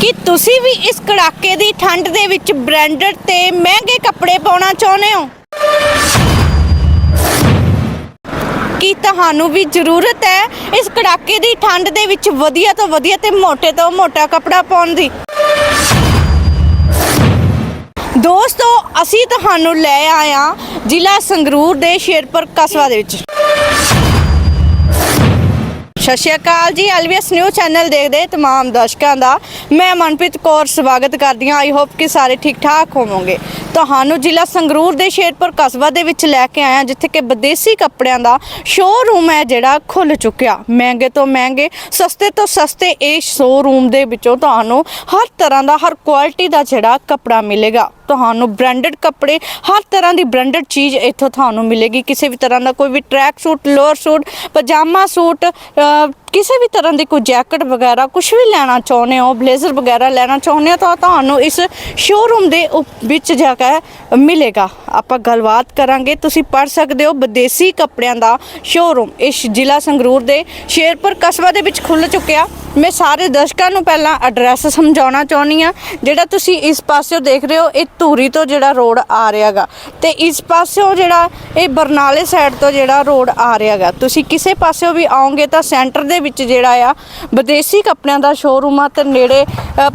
ਕਿ ਤੁਸੀਂ ਵੀ ਇਸ ਕੜਾਕੇ ਦੀ ਠੰਡ ਦੇ ਵਿੱਚ ਬ੍ਰਾਂਡਡ ਤੇ ਮਹਿੰਗੇ ਕੱਪੜੇ ਪਾਉਣਾ ਚਾਹੁੰਦੇ ਹੋ? ਕੀ ਤੁਹਾਨੂੰ ਵੀ ਜ਼ਰੂਰਤ ਹੈ ਇਸ ਕੜਾਕੇ ਦੀ ਠੰਡ ਦੇ ਵਿੱਚ ਵਧੀਆ ਤੋਂ ਵਧੀਆ ਤੇ ਮੋਟੇ ਤੋਂ ਮੋਟਾ ਕੱਪੜਾ ਪਾਉਣ ਦੀ? ਦੋਸਤੋ, ਅਸੀਂ ਤੁਹਾਨੂੰ ਲੈ ਆਏ ਹਾਂ ਜ਼ਿਲ੍ਹਾ ਸੰਗਰੂਰ ਦੇ ਸ਼ੇਰਪੁਰ ਕਸਬਾ ਦੇ ਵਿੱਚ। ਸਤਿ ਸ਼੍ਰੀ ਅਕਾਲ ਜੀ ਐਲਵੀਐਸ ਨਿਊ ਚੈਨਲ ਦੇਖਦੇ ਤਮਾਮ ਦਰਸ਼ਕਾਂ ਦਾ। ਮੈਂ ਮਨਪ੍ਰੀਤ ਕੌਰ ਸਵਾਗਤ ਕਰਦੀ ਹਾਂ। ਆਈ ਹੋਪ ਕਿ ਸਾਰੇ ਠੀਕ ਠਾਕ ਹੋਵੋਗੇ। ਤੁਹਾਨੂੰ ਜ਼ਿਲ੍ਹਾ ਸੰਗਰੂਰ ਦੇ ਸ਼ੇਰਪੁਰ ਕਸਬਾ ਦੇ ਵਿੱਚ ਲੈ ਕੇ ਆਇਆ, ਜਿੱਥੇ ਕਿ ਵਿਦੇਸ਼ੀ ਕੱਪੜਿਆਂ ਦਾ ਸ਼ੋਰੂਮ ਹੈ ਜਿਹੜਾ ਖੁੱਲ ਚੁੱਕਿਆ। ਮਹਿੰਗੇ ਤੋਂ ਮਹਿੰਗੇ, ਸਸਤੇ ਤੋਂ ਸਸਤੇ ਇਹ ਸ਼ੋਰੂਮ ਦੇ ਵਿੱਚੋਂ ਤੁਹਾਨੂੰ ਹਰ ਤਰ੍ਹਾਂ ਦਾ, ਹਰ ਕੁਆਲਿਟੀ ਦਾ ਜਿਹੜਾ ਕੱਪੜਾ ਮਿਲੇਗਾ। ਤੁਹਾਨੂੰ ਬ੍ਰਾਂਡਡ ਕੱਪੜੇ, ਹਰ ਤਰ੍ਹਾਂ ਦੀ ਬ੍ਰਾਂਡਡ ਚੀਜ਼ ਇੱਥੋਂ ਤੁਹਾਨੂੰ ਮਿਲੇਗੀ। ਕਿਸੇ ਵੀ ਤਰ੍ਹਾਂ ਦਾ ਕੋਈ ਵੀ ਟਰੈਕ ਸੂਟ ਲੋਅਰ ਸੂਟ ਪਜਾਮਾ ਸੂਟ ਕਿਸੇ ਵੀ ਤਰ੍ਹਾਂ ਦੀ ਕੋਈ ਜੈਕਟ ਵਗੈਰਾ ਕੁਝ ਵੀ ਲੈਣਾ ਚਾਹੁੰਦੇ ਹੋ, ਬਲੇਜ਼ਰ ਵਗੈਰਾ ਲੈਣਾ ਚਾਹੁੰਦੇ ਹੋ, ਤਾਂ ਤੁਹਾਨੂੰ ਇਸ ਸ਼ੋਰੂਮ ਦੇ ਉਪ- ਵਿੱਚ ਜਾ ਕੇ ਮਿਲੇਗਾ। ਆਪਾਂ ਗੱਲਬਾਤ ਕਰਾਂਗੇ। ਤੁਸੀਂ ਪੜ ਸਕਦੇ ਹੋ ਵਿਦੇਸ਼ੀ ਕੱਪੜਿਆਂ ਦਾ ਸ਼ੋਰੂਮ ਇਸ ਜ਼ਿਲ੍ਹਾ ਸੰਗਰੂਰ ਦੇ ਸ਼ੇਰਪੁਰ ਕਸਬਾ ਦੇ ਵਿੱਚ ਖੁੱਲ ਚੁੱਕਿਆ। ਮੈਂ ਸਾਰੇ ਦਰਸ਼ਕਾਂ ਨੂੰ ਪਹਿਲਾਂ ਐਡਰੈਸ ਸਮਝਾਉਣਾ ਚਾਹੁੰਦੀ ਆ ਜਿਹੜਾ ਤੁਸੀਂ ਇਸ ਪਾਸਿਓਂ ਦੇਖ ਰਹੇ ਹੋ, ਇਹ ਧੂਰੀ ਤੋਂ ਜਿਹੜਾ ਰੋਡ ਆ ਰਿਹਾਗਾ ਤੇ ਇਸ ਪਾਸਿਓਂ ਜਿਹੜਾ, ਇਹ ਬਰਨਾਲੇ ਸਾਈਡ ਤੋਂ ਜਿਹੜਾ ਰੋਡ ਆ ਰਿਹਾਗਾ ਤੁਸੀਂ ਕਿਸੇ ਪਾਸਿਓਂ ਵੀ ਆਓਗੇ ਤਾਂ ਸੈਂਟਰ ਦੇ ਵਿੱਚ ਜਿਹੜਾ ਆ, ਵਿਦੇਸ਼ੀ ਕੱਪੜਿਆਂ ਦਾ ਸ਼ੋਰੂਮ ਆ ਤੇ ਨੇੜੇ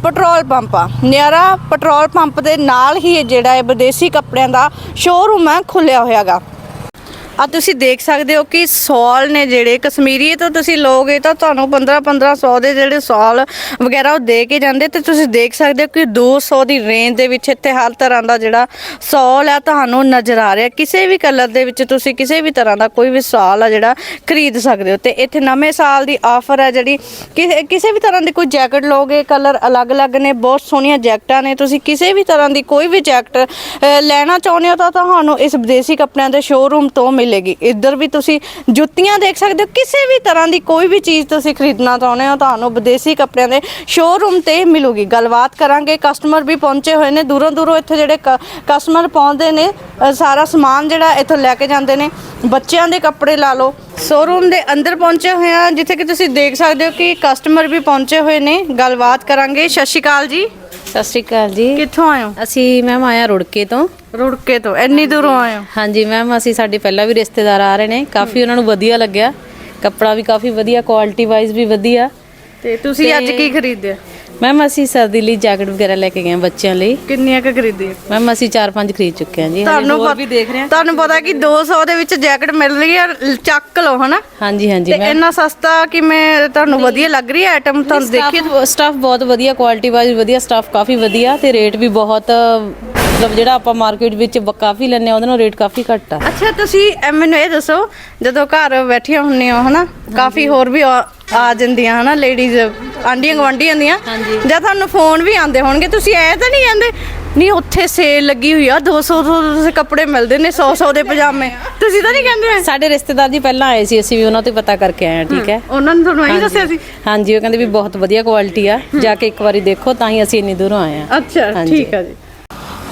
ਪੈਟਰੋਲ ਪੰਪ ਆ। ਨਿਆਰਾ ਪੈਟਰੋਲ ਪੰਪ ਦੇ ਨਾਲ ਹੀ ਜਿਹੜਾ ਹੈ ਵਿਦੇਸ਼ੀ ਕੱਪੜਿਆਂ ਦਾ ਸ਼ੋਰੂਮ ਹੈ ਖੁੱਲਿਆ ਹੋਇਆਗਾ। ਆ ਤੁਸੀਂ ਦੇਖ ਸਕਦੇ ਹੋ ਕਿ ਸੌਲ ਨੇ ਜਿਹੜੇ ਕਸ਼ਮੀਰੀ, ਤੋਂ ਤੁਸੀਂ ਲੋਗੇ ਤਾਂ ਤੁਹਾਨੂੰ 15 1500 ਦੇ ਜਿਹੜੇ ਸੌਲ ਵਗੈਰਾ ਉਹ ਦੇ ਕੇ ਜਾਂਦੇ। ਤੇ ਤੁਸੀਂ ਦੇਖ ਸਕਦੇ ਹੋ ਕਿ 200 ਦੀ ਰੇਂਜ ਦੇ ਵਿੱਚ ਇੱਥੇ ਹਰ ਤਰ੍ਹਾਂ ਦਾ ਜਿਹੜਾ ਸੌਲ ਆ ਤੁਹਾਨੂੰ ਨਜ਼ਰ ਆ ਰਿਹਾ। ਕਿਸੇ ਵੀ ਕਲਰ ਦੇ ਵਿੱਚ ਤੁਸੀਂ ਕਿਸੇ ਵੀ ਤਰ੍ਹਾਂ ਦਾ ਕੋਈ ਵੀ ਸੌਲ ਆ ਜਿਹੜਾ ਖਰੀਦ ਸਕਦੇ ਹੋ। ਤੇ ਇੱਥੇ ਨਵੇਂ ਸਾਲ ਦੀ ਆਫਰ ਹੈ ਜਿਹੜੀ ਕਿਸੇ ਕਿਸੇ ਵੀ ਤਰ੍ਹਾਂ ਦੀ ਕੋਈ ਜੈਕਟ ਲੋਗੇ ਕਲਰ ਅਲੱਗ-ਅਲੱਗ ਨੇ, ਬਹੁਤ ਸੋਹਣੀਆਂ ਜੈਕਟਾਂ ਨੇ। ਤੁਸੀਂ ਕਿਸੇ ਵੀ ਤਰ੍ਹਾਂ ਦੀ ਕੋਈ ਵੀ ਜੈਕਟ ਲੈਣਾ ਚਾਹੁੰਦੇ ਹੋ ਤਾਂ ਤੁਹਾਨੂੰ ਇਸ ਵਿਦੇਸ਼ੀ ਕੱਪੜਿਆਂ ਦੇ ਸ਼ੋਰੂਮ ਤੋਂ ਮਿਲੇਗੀ। ਇੱਧਰ ਵੀ ਤੁਸੀਂ ਜੁੱਤੀਆਂ ਦੇਖ ਸਕਦੇ ਹੋ। ਕਿਸੇ ਵੀ ਤਰ੍ਹਾਂ ਦੀ ਕੋਈ ਵੀ ਚੀਜ਼ ਤੁਸੀਂ ਖਰੀਦਣਾ ਚਾਹੁੰਦੇ ਹੋ, ਤੁਹਾਨੂੰ ਵਿਦੇਸ਼ੀ ਕੱਪੜਿਆਂ ਦੇ ਸ਼ੋਰੂਮ ਤੇ ਮਿਲੂਗੀ। ਗੱਲਬਾਤ ਕਰਾਂਗੇ। ਕਸਟਮਰ ਵੀ ਪਹੁੰਚੇ ਹੋਏ ਨੇ। ਦੂਰੋਂ ਦੂਰੋਂ ਇੱਥੇ ਜਿਹੜੇ ਕਸਟਮਰ ਪਹੁੰਚਦੇ ਨੇ ਸਾਰਾ ਸਮਾਨ ਜਿਹੜਾ ਇੱਥੋਂ ਲੈ ਕੇ ਜਾਂਦੇ ਨੇ। ਬੱਚਿਆਂ ਦੇ ਕੱਪੜੇ ਲਾ ਲਓ। ਸ਼ੋਰੂਮ ਦੇ ਅੰਦਰ ਪਹੁੰਚੇ ਹੋਏ ਆ। ਜਿੱਥੇ ਕਿ ਤੁਸੀਂ ਦੇਖ ਸਕਦੇ ਹੋ ਕਿ ਕਸਟਮਰ ਵੀ ਪਹੁੰਚੇ ਹੋਏ ਨੇ। ਗੱਲਬਾਤ ਕਰਾਂਗੇ। ਸਤਿ ਸ਼੍ਰੀ ਅਕਾਲ ਜੀ। ਸਤਿ ਸ਼੍ਰੀ ਅਕਾਲ ਜੀ। ਕਿੱਥੋਂ ਹੋ? ਅਸੀਂ ਮੈਮ ਆਇਆ ਰੁੜਕੇ ਤੋਂ। ਰੁੜਕੇ ਤੋਂ। ਇੰਨੀ ਦੂਰੋਂ ਹੋ? ਹਾਂਜੀ ਮੈਮ ਅਸੀਂ ਸਾਡੇ ਪਹਿਲਾਂ ਵੀ ਰਿਸ਼ਤੇਦਾਰ ਆ ਰਹੇ ਨੇ। ਕਾਫੀ ਉਹਨਾਂ ਨੂੰ ਵਧੀਆ ਲੱਗਿਆ। ਕੱਪੜਾ ਵੀ ਕਾਫੀ ਵਧੀਆ ਕੁਆਲਿਟੀ ਵਾਈਜ਼ ਵੀ ਵਧੀਆ। ਤੇ ਤੁਸੀਂ ਅੱਜ ਕੀ ਖਰੀਦਿਆ? ਮੈਮ ਅਸੀਂ ਸਰਦੀ ਲਈ ਜੈਕਟ ਵਗੈਰਾ ਲੈ ਕੇ ਗਏ ਹਾਂ ਬੱਚਿਆਂ ਲਈ। ਕਿੰਨੀਆਂ ਕੁ ਖਰੀਦੀਆਂ ਮੈਮ ਅਸੀਂ 4-5 ਖਰੀਦ ਚੁੱਕੇ ਹਾਂ ਜੀ। ਹਜੇ ਤੁਹਾਨੂੰ ਹੋਰ ਪਤ- ਵੀ ਦੇਖ ਰਹੇ ਹਾਂ। ਤੁਹਾਨੂੰ ਪਤਾ ਕਿ 200 ਦੇ ਵਿੱਚ ਜੈਕਟ ਮਿਲ ਰਹੀ ਹੈ ਲ- ਚੱਕ ਲਓ ਹਨਾ? ਹਾਂਜੀ ਹਾਂਜੀ ਤੇ ਮੈਮ ਇੰਨਾ ਸਸਤਾ ਕਿਵੇਂ ਤੁਹਾਨੂੰ ਵਧੀਆ ਲੱਗ ਰਹੀ ਹੈ ਆਈਟਮ ਤੁਹਾਨੂੰ ਦੇਖੀ ਸਟਾਫ ਬਹੁਤ ਵਧੀਆ ਕੁਆਲਿਟੀ ਵਾਈਜ਼ ਵਧੀਆ ਸਟਾਫ ਕਾਫੀ ਵਧੀਆ ਤੇ ਰੇਟ ਵੀ ਬਹੁਤ ਮਤਲਬ ਜਿਹੜਾ ਆਪਾਂ ਮਾਰਕੀਟ ਵਿੱਚ ਬ- ਕਾਫੀ ਲੈਂਦੇ ਆ ਉਹਦੇ ਨਾਲ ਰੇਟ ਕਾਫੀ ਘੱਟ ਆ। ਅੱਛਾ ਤੁਸੀਂ ਮੈਨੂੰ ਇਹ ਦੱਸੋ ਜਦੋਂ ਘਰ ਬੈਠੀਆਂ ਹੁੰਨੀਆਂ ਹੋ ਹਨਾ ਕਾਫੀ ਹੋਰ ਵੀ ਆ ਆ ਜਾਂਦੀਆਂ ਹਨਾ ਲੇਡੀਜ਼ ਆਂਡੀਆਂ ਗਵਾਂਡੀਆਂ ਦੀਆਂ ਹਾਂਜੀ। ਜਾਂ ਤੁਹਾਨੂੰ ਫੋਨ ਵੀ ਆਉਂਦੇ ਹੋਣਗੇ ਤੁਸੀਂ ਐ ਤਾਂ ਨਹੀਂ ਕਹਿੰਦੇ ਨਹੀਂ ਉੱਥੇ ਸੇਲ ਲੱਗੀ ਹੋਈ ਆ 200 ਤੋਂ ਤੁਸੀਂ ਕੱਪੜੇ ਮਿਲਦੇ ਨੇ 100 100 ਦੇ ਪਜਾਮੇ। ਤੁਸੀਂ ਤਾਂ ਨਹੀਂ ਕਹਿੰਦੇ? ਸਾਡੇ ਰਿਸ਼ਤੇਦਾਰ ਜੀ ਪਹਿਲਾਂ ਆਏ ਸੀ ਅਸੀਂ ਵੀ ਉਹਨਾਂ ਤੋਂ ਹੀ ਪਤਾ ਕਰਕੇ ਆਏ ਠੀਕ ਹੈ। ਉਹਨਾਂ ਨੇ ਤੁਹਾਨੂੰ ਇਹੀ ਦੱਸਿਆ ਸੀ? ਹਾਂਜੀ ਉਹ ਕਹਿੰਦੇ ਵੀ ਬਹੁਤ ਵਧੀਆ ਕੁਆਲਿਟੀ ਆ ਜਾ ਕੇ ਇੱਕ ਵਾਰੀ ਦੇਖੋ ਤਾਂ ਹੀ ਅਸੀਂ ਇੰਨੀ ਦੂਰੋਂ ਆਏ ਆ ਅੱਛਾ ਹਾਂਜੀ। ਠੀਕ ਆ ਜੀ।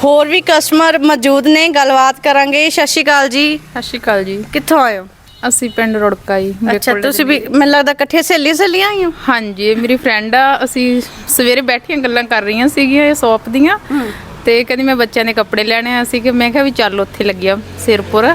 ਹੋਰ ਵੀ ਕਸਟਮਰ ਮੌਜੂਦ ਨੇ ਗੱਲਬਾਤ ਕਰਾਂਗੇ। ਸਤਿ ਸ਼੍ਰੀ ਅਕਾਲ ਜੀ। ਸਤਿ ਸ਼੍ਰੀ ਅਕਾਲ ਜੀ। ਕਿੱਥੋਂ ਆਏ ਹੋ? ਅਸੀਂ ਪਿੰਡ ਰੁੜਕਾ ਜੀ ਅੱਛਾ ਤੁਸੀਂ ਵੀ ਮੈਨੂੰ ਲੱਗਦਾ ਇਕੱਠੇ ਸਹੇਲੀ ਸਹੇਲੀਆਂ ਆਈ ਹੋ ਹਾਂਜੀ ਇਹ ਮੇਰੀ ਫਰੈਂਡ ਆ ਅਸੀਂ ਸਵੇਰੇ ਬੈਠੀਆਂ ਗੱਲਾਂ ਕਰ ਰਹੀਆਂ ਸੀਗੀਆਂ ਇਹ ਸ਼ੌਪ ਦੀਆਂ। ਤੇ ਕਹਿੰਦੀ ਮੈਂ ਬੱਚਿਆਂ ਦੇ ਕੱਪੜੇ ਲੈਣੇ ਆ ਸੀ ਕਿ ਮੈਂ ਕਿਹਾ ਵੀ ਚੱਲ ਉੱਥੇ ਲੱਗਿਆ ਸਿਰਪੁਰ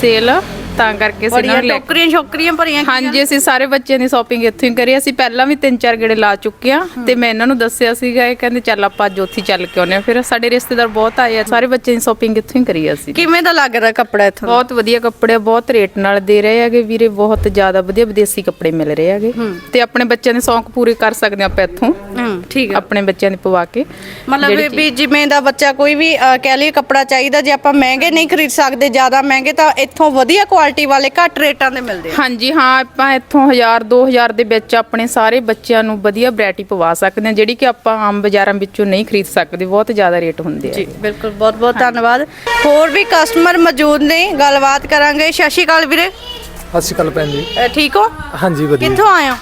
ਸੇਲ ਤਾਂ ਕਰਕੇ ਅਸੀਂ ਬੜੀਆਂ ਲੈ ਟੋਕਰੀਆਂ ਛੋਕਰੀਆਂ ਭਰੀਆਂ ਹਾਂਜੀ ਅਸੀਂ ਸਾਰੇ ਬੱਚਿਆਂ ਦੀ ਸ਼ਾਪਿੰਗ ਇੱਥੋਂ ਹੀ ਕਰੀ। ਅਸੀਂ ਪਹਿਲਾਂ ਵੀ ਤਿੰਨ ਚਾਰ ਗੇੜੇ ਲਾ ਚੁੱਕੇ ਆ ਤੇ ਮੈਂ ਇਹਨਾਂ ਨੂੰ ਦੱਸਿਆ ਸੀਗਾ ਇਹ ਕਹਿੰਦੇ ਚੱਲ ਆਪਾਂ ਅੱਜ ਉੱਥੇ ਹੀ ਚੱਲ ਕੇ ਆਉਂਦੇ ਆ ਫਿਰ ਸਾਡੇ ਰਿਸ਼ਤੇਦਾਰ ਬਹੁਤ ਆਏ ਆ ਸਾਰੇ ਬੱਚਿਆਂ ਦੀ ਸ਼ਾਪਿੰਗ ਇੱਥੋਂ ਹੀ ਕਰੀ ਅਸੀਂ। ਕਿਵੇਂ ਦਾ ਲੱਗ ਰਿਹਾ ਕੱਪੜਾ ਇੱਥੋਂ? ਬਹੁਤ ਵਧੀਆ ਕੱਪੜੇ ਆ, ਬਹੁਤ ਰੇਟ ਨਾਲ ਦੇ ਰਹੇ ਹੈਗੇ ਵੀਰੇ ਬਹੁਤ ਜ਼ਿਆਦਾ ਵਧੀਆ ਵਿਦੇਸ਼ੀ ਕੱਪੜੇ ਮਿਲ ਰਹੇ ਹੈਗੇ। ਤੇ ਆਪਣੇ ਬੱਚਿਆਂ ਦੇ ਸ਼ੌਂਕ ਪੂਰੇ ਕਰ ਸਕਦੇ ਹਾਂ ਆਪਾਂ ਇੱਥੋਂ। ਹੂੰ ਠੀਕ ਹੈ ਆਪਣੇ ਬੱਚਿਆਂ ਦੇ ਪਵਾ ਕੇ ਮਤਲਬ ਵੀ- ਜਿਵੇਂ ਦਾ ਬੱਚਾ ਕੋਈ ਵੀ ਅਹ, ਕਹਿ ਲਈਏ ਕੱਪੜਾ ਚਾਹੀਦਾ ਜੇ ਆਪਾਂ ਮਹਿੰਗੇ ਨਹੀਂ ਖਰੀਦ ਸਕਦੇ ਜ਼ਿਆਦਾ ਮਹਿੰਗੇ ਤਾਂ ਇੱਥੋਂ ਵਧੀਆ ਕੁਆਲਿਟੀ ਵਾਲੇ ਘੱਟ ਰੇਟਾਂ ਦੇ ਮਿਲਦੇ ਆ। ਹਾਂਜੀ ਹਾਂ ਆਪਾਂ ਇੱਥੋਂ 1000 2000 ਦੇ ਵਿੱਚ ਆਪਣੇ ਸਾਰੇ ਬੱਚਿਆਂ ਨੂੰ ਵਧੀਆ ਵੈਰਾਈਟੀ ਪਵਾ ਸਕਦੇ ਹਾਂ ਜਿਹੜੀ ਕਿ ਆਪਾਂ ਆਮ ਬਾਜ਼ਾਰਾਂ ਵਿੱਚੋਂ ਨਹੀਂ ਖਰੀਦ ਸਕਦੇ ਬਹੁਤ ਜ਼ਿਆਦਾ ਰੇਟ ਹੁੰਦੇ ਆ ਜੀ ਬਿਲਕੁਲ ਬਹੁਤ ਬਹੁਤ ਧੰਨਵਾਦ। ਹੋਰ ਵੀ ਕਸਟਮਰ ਮੌਜੂਦ ਨੇ ਗੱਲਬਾਤ ਕਰਾਂਗੇ। ਸਤਿ ਸ਼੍ਰੀ ਅਕਾਲ ਵੀਰੇ। ਸਤਿ ਸ਼੍ਰੀ ਅਕਾਲ ਭੈਣ ਜੀ। ਠੀਕ ਹੋ? ਹਾਂਜੀ ਵਧੀਆ। ਕਿੱਥੋਂ ਆਏ ਹੋ?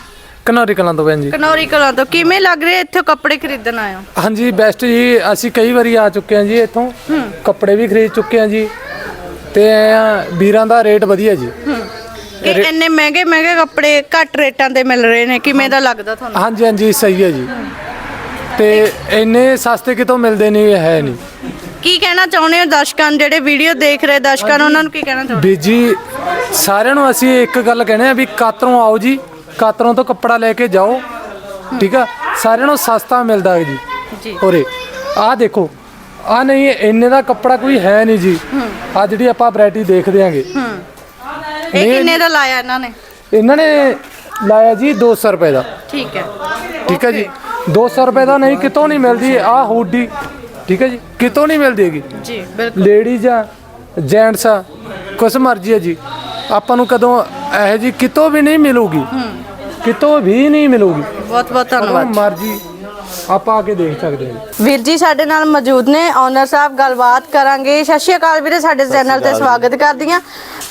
ਕਨੌਰੀ ਕਲਾਂ ਤੋਂ ਭੈਣ ਜੀ। ਕਨੌਰੀ ਕਲਾਂ ਤੋਂ। ਕਿਵੇਂ ਲੱਗ ਰਿਹਾ ਇੱਥੇ ਕੱਪੜੇ ਖਰੀਦਣ ਆਏ ਹੋ? ਹਾਂਜੀ ਬੈਸਟ ਜੀ ਅਸੀਂ ਕਈ ਵਾਰੀ ਆ ਚੁੱਕੇ ਹਾਂ ਜੀ ਇੱਥੋਂ। ਕੱਪੜੇ ਵੀ ਖਰੀਦ ਚੁੱਕੇ ਹਾਂ ਜੀ। ਤੇ ਵੀਰਾਂ ਦਾ ਰੇਟ ਵਧੀਆ ਜੀ। ਕਿ ਇੰਨੇ ਮਹਿੰਗੇ ਮਹਿੰਗੇ ਕੱਪੜੇ ਘੱਟ ਰੇਟਾਂ ਤੇ ਮਿਲ ਰਹੇ ਨੇ। ਕਿਵੇਂ ਦਾ ਲੱਗਦਾ ਤੁਹਾਨੂੰ? ਹਾਂਜੀ ਹਾਂਜੀ ਸਹੀ ਹੈ ਜੀ। ਤੇ ਇੰਨੇ ਸਸਤੇ ਕਿਤੋਂ ਮਿਲਦੇ ਨਹੀਂ ਹੈ ਨਹੀਂ। ਕੀ ਕਹਿਣਾ ਚਾਹੁੰਦੇ ਹੋ ਦਰਸ਼ਕਾਂ ਨੂੰ? ਜਿਹੜੇ ਵੀਡੀਓ ਦੇਖ ਰਹੇ ਦਰਸ਼ਕਾਂ ਨੂੰ ਉਹਨਾਂ ਨੂੰ ਕੀ ਕਹਿਣਾ ਚਾਹੁੰਦੇ ਵੀ ਜੀ ਸਾਰਿਆਂ ਨੂੰ ਅਸੀਂ ਇੱਕ ਗੱਲ ਕਹਿੰਦੇ ਆ ਵੀ ਕਾਤਰੋਂ ਆਓ ਜੀ। ਕਾਤਰੋਂ ਤੋਂ ਕੱਪੜਾ ਲੈ ਕੇ ਜਾਓ। ਠੀਕ ਆ? ਸਾਰਿਆਂ ਨੂੰ ਸਸਤਾ ਮਿਲਦਾ ਹੈ ਜੀ। ਜੀ। ਉਰੇ। ਆਹ ਦੇਖੋ। ਆ ਨਹੀਂ ਇੰਨੇ ਦਾ ਕੱਪੜਾ ਕੋਈ ਹੈ ਨਹੀਂ ਜੀ। ਆ ਜਿਹੜੀ ਆਪਾਂ ਵੈਰਾਈਟੀ ਦੇਖਦੇ ਆਂਗੇ ਇਹ ਕਿੰਨੇ ਦਾ ਲਾਇਆ ਇਹਨਾਂ ਨੇ? ਇਹਨਾਂ ਨੇ ਲਾਇਆ ਜੀ 200 ਰੁਪਏ ਦਾ। ਠੀਕ ਹੈ। ਠੀਕ ਹੈ ਜੀ। 200 ਰੁਪਏ ਦਾ ਨਹੀਂ ਕਿਤੋਂ ਨਹੀਂ ਮਿਲਦੀ। ਆ ਹੁੱਡੀ। ਠੀਕ ਹੈ ਜੀ। ਕਿਤੋਂ ਨਹੀਂ ਮਿਲਦੀ ਹੈਗੀ। ਜੀ ਬਿਲਕੁਲ। ਲੇਡੀਜ਼ ਆ ਜੈਂਟਸ ਆ ਕੁਛ ਮਰਜ਼ੀ ਹੈ ਜੀ। ਆਪਾਂ ਨੂੰ ਕਦੋਂ ਇਹ ਜੀ ਕਿਤੋਂ ਵੀ ਨਹੀਂ ਮਿਲੂਗੀ। ਕਿਤੋਂ ਵੀ ਨਹੀਂ ਮਿਲੂਗੀ। ਬਹੁਤ ਬਹੁਤ ਧੰਨਵਾਦ। ਮਰਜ਼ੀ ਆਪਾਂ ਆ ਕੇ ਦੇਖ ਸਕਦੇ ਹਾਂ। ਵੀਰ ਜੀ ਸਾਡੇ ਨਾਲ ਮੌਜੂਦ ਨੇ ਓਨਰ ਸਾਹਿਬ ਗੱਲਬਾਤ ਕਰਾਂਗੇ। ਸਤਿ ਸ਼੍ਰੀ ਅਕਾਲ ਵੀਰੇ ਸਾਡੇ ਚੈਨਲ ਤੇ ਸਵਾਗਤ ਕਰਦੀ ਹਾਂ।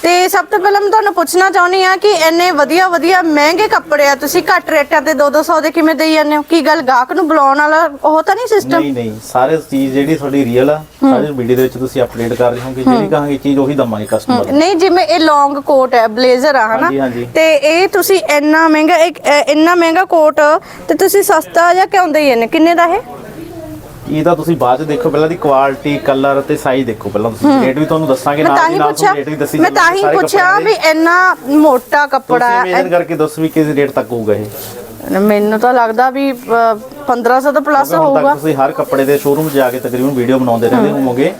ਤੇ ਸਭ ਤੋਂ ਪਹਿਲਾਂ ਮੈਂ ਤੁਹਾਨੂੰ ਪੁੱਛਣਾ ਚਾਹੁੰਦੀ ਆ ਕਿ ਇੰਨੇ ਵਧੀਆ ਵਧੀਆ ਮਹਿੰਗੇ ਕੱਪੜੇ ਆ ਤੁਸੀਂ ਘੱਟ ਰੇਟਾਂ ਤੇ 2-200 ਦੇ ਕਿਵੇਂ ਦੇਈ ਜਾਂਦੇ ਹੋ? ਕੀ ਗੱਲ ਗਾਹਕ ਨੂੰ ਬੁਲਾਉਣ ਵਾਲਾ ਉਹ ਤਾਂ ਨਹੀਂ ਸਿਸਟਮ ਨਹੀਂ ਨਹੀਂ ਸਾਰੇ ਚੀਜ਼ ਜਿਹੜੀ ਤੁਹਾਡੀ ਰੀਅਲ ਆ ਸਾਰੇ ਵੀਡੀਓ ਦੇ ਵਿੱਚ ਤੁਸੀਂ ਅਪਡੇਟ ਕਰ ਰਹੇ ਹੋਗੇ ਜਿਹੜੀ ਕਹਾਂਗੇ ਚੀਜ਼ ਉਹੀ ਦਵਾਂਗੇ ਕਸਟਮਰ ਨੂੰ। ਨਹੀਂ ਜਿਵੇਂ ਇਹ ਲੌਂਗ ਕੋਟ ਹੈ ਬਲੇਜ਼ਰ ਆ ਹਨਾ? ਹਾਂਜੀ, ਹਾਂਜੀ। ਤੇ ਇਹ ਤੁਸੀਂ ਇੰਨਾ ਮਹਿੰਗਾ ਇੱਕ ਇੰਨਾ ਮਹਿੰਗਾ ਕੋਟ ਤੇ ਤੁਸੀਂ ਸਸਤਾ ਜਾਂ ਕਿਉਂ ਦੇਈ ਜਾਂਦੇ ਕਿੰਨੇ ਦਾ ਇਹ? ਇਹ ਤਾਂ ਤੁਸੀਂ ਬਾਅਦ ਚ ਦੇਖੋ ਪਹਿਲਾਂ ਦੀ ਕੁਆਲਿਟੀ ਕਲਰ ਤੇ ਸਾਈਜ਼ ਦੇਖੋ ਪਹਿਲਾਂ ਤੁਸੀਂ। ਰੇਟ ਵੀ ਤੁਹਾਨੂੰ ਦੱਸਾਂਗੇ ਮੈਂ ਤਾਂ ਨਾਲ ਹੀ ਨਾਲ ਤੁਹਾਨੂੰ ਰੇਟ ਵੀ ਦੱਸੀ ਮੈਂ ਤਾਂ ਹੀ ਪੁੱਛਿਆ ਵੀ। ਇੰਨਾ ਮੋਟਾ ਕੱਪੜਾ ਤੁਸੀਂ ਹੈ ਇਮੇਜਨ ਕਰਕੇ ਦੱਸੋ ਵੀ ਕਿਸ ਰੇਟ ਤੱਕ ਹੋਊਗਾ ਇਹ। ਮੈਨੂੰ ਤਾਂ ਲੱਗਦਾ ਵੀ ਅ, 1500 ਤੋਂ ਪਲੱਸ ਹੋਊਗਾ। ਤੁਸੀਂ ਹਰ ਕੱਪੜੇ ਦੇ ਸ਼ੋਰੂਮ ਜਾ ਕੇ ਤਕਰੀਬਨ ਵੀਡੀਓ ਬਣਾਉਂਦੇ ਰਹਿੰਦੇ ਹੋਵੋਗੇ।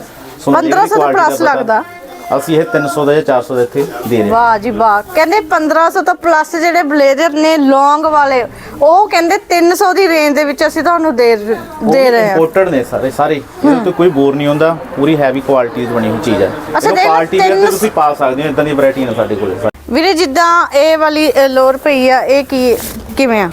ਸੋ ਜਿਹੜੀ 1500 ਤੋਂ quality plus ਦਾ ਪਤਾ, ਲੱਗਦਾ। ਅਸੀਂ ਇਹ 300 ਦਾ ਜਾਂ 400 ਦਾ ਇੱਥੇ ਦੇ ਰਹੇ ਹਾਂ। ਵਾਹ ਜੀ ਵਾਹ। ਕਹਿੰਦੇ 1500 ਤੋਂ ਪਲੱਸ ਜਿਹੜੇ ਬਲੇਜ਼ਰ ਨੇ ਲੌਂਗ ਵਾਲੇ ਉਹ ਕਹਿੰਦੇ 300 ਦੀ ਰੇਂਜ ਦੇ ਵਿੱਚ ਅਸੀਂ ਤੁਹਾਨੂੰ ਦੇ ਦੇ ਰਹੇ ਹਾਂ। ਇੰਪੋਰਟਡ ਨੇ ਸਾਰੇ ਸਾਰੇ। ਇਹਦੇ ਤੋਂ ਕੋਈ ਬੋਰ ਨਹੀਂ ਹੁੰਦਾ ਪੂਰੀ ਹੈਵੀ ਕੁਆਲਿਟੀ ਦੀ ਬਣੀ ਹੋਈ ਚੀਜ਼ ਹੈ। ਅੱਛਾ, ਇਹਨੂੰ ਦੇਖ ਲਓ, ਪਾਰਟੀ ਵੇਅਰ ਤਿੰਨ- ਤੇ ਤੁਸੀਂ ਪਾ ਸਕਦੇ ਹੋ ਇਦਾਂ ਦੀ ਵੈਰਾਈਟੀ ਨੇ ਸਾਡੇ ਕੋਲ। ਵੀਰੇ ਜਿੱਦਾਂ ਇਹ ਵਾਲੀ ਅ, ਲੋਅਰ ਪਈ ਆ ਇਹ ਕੀ ਕਿਵੇਂ ਆ?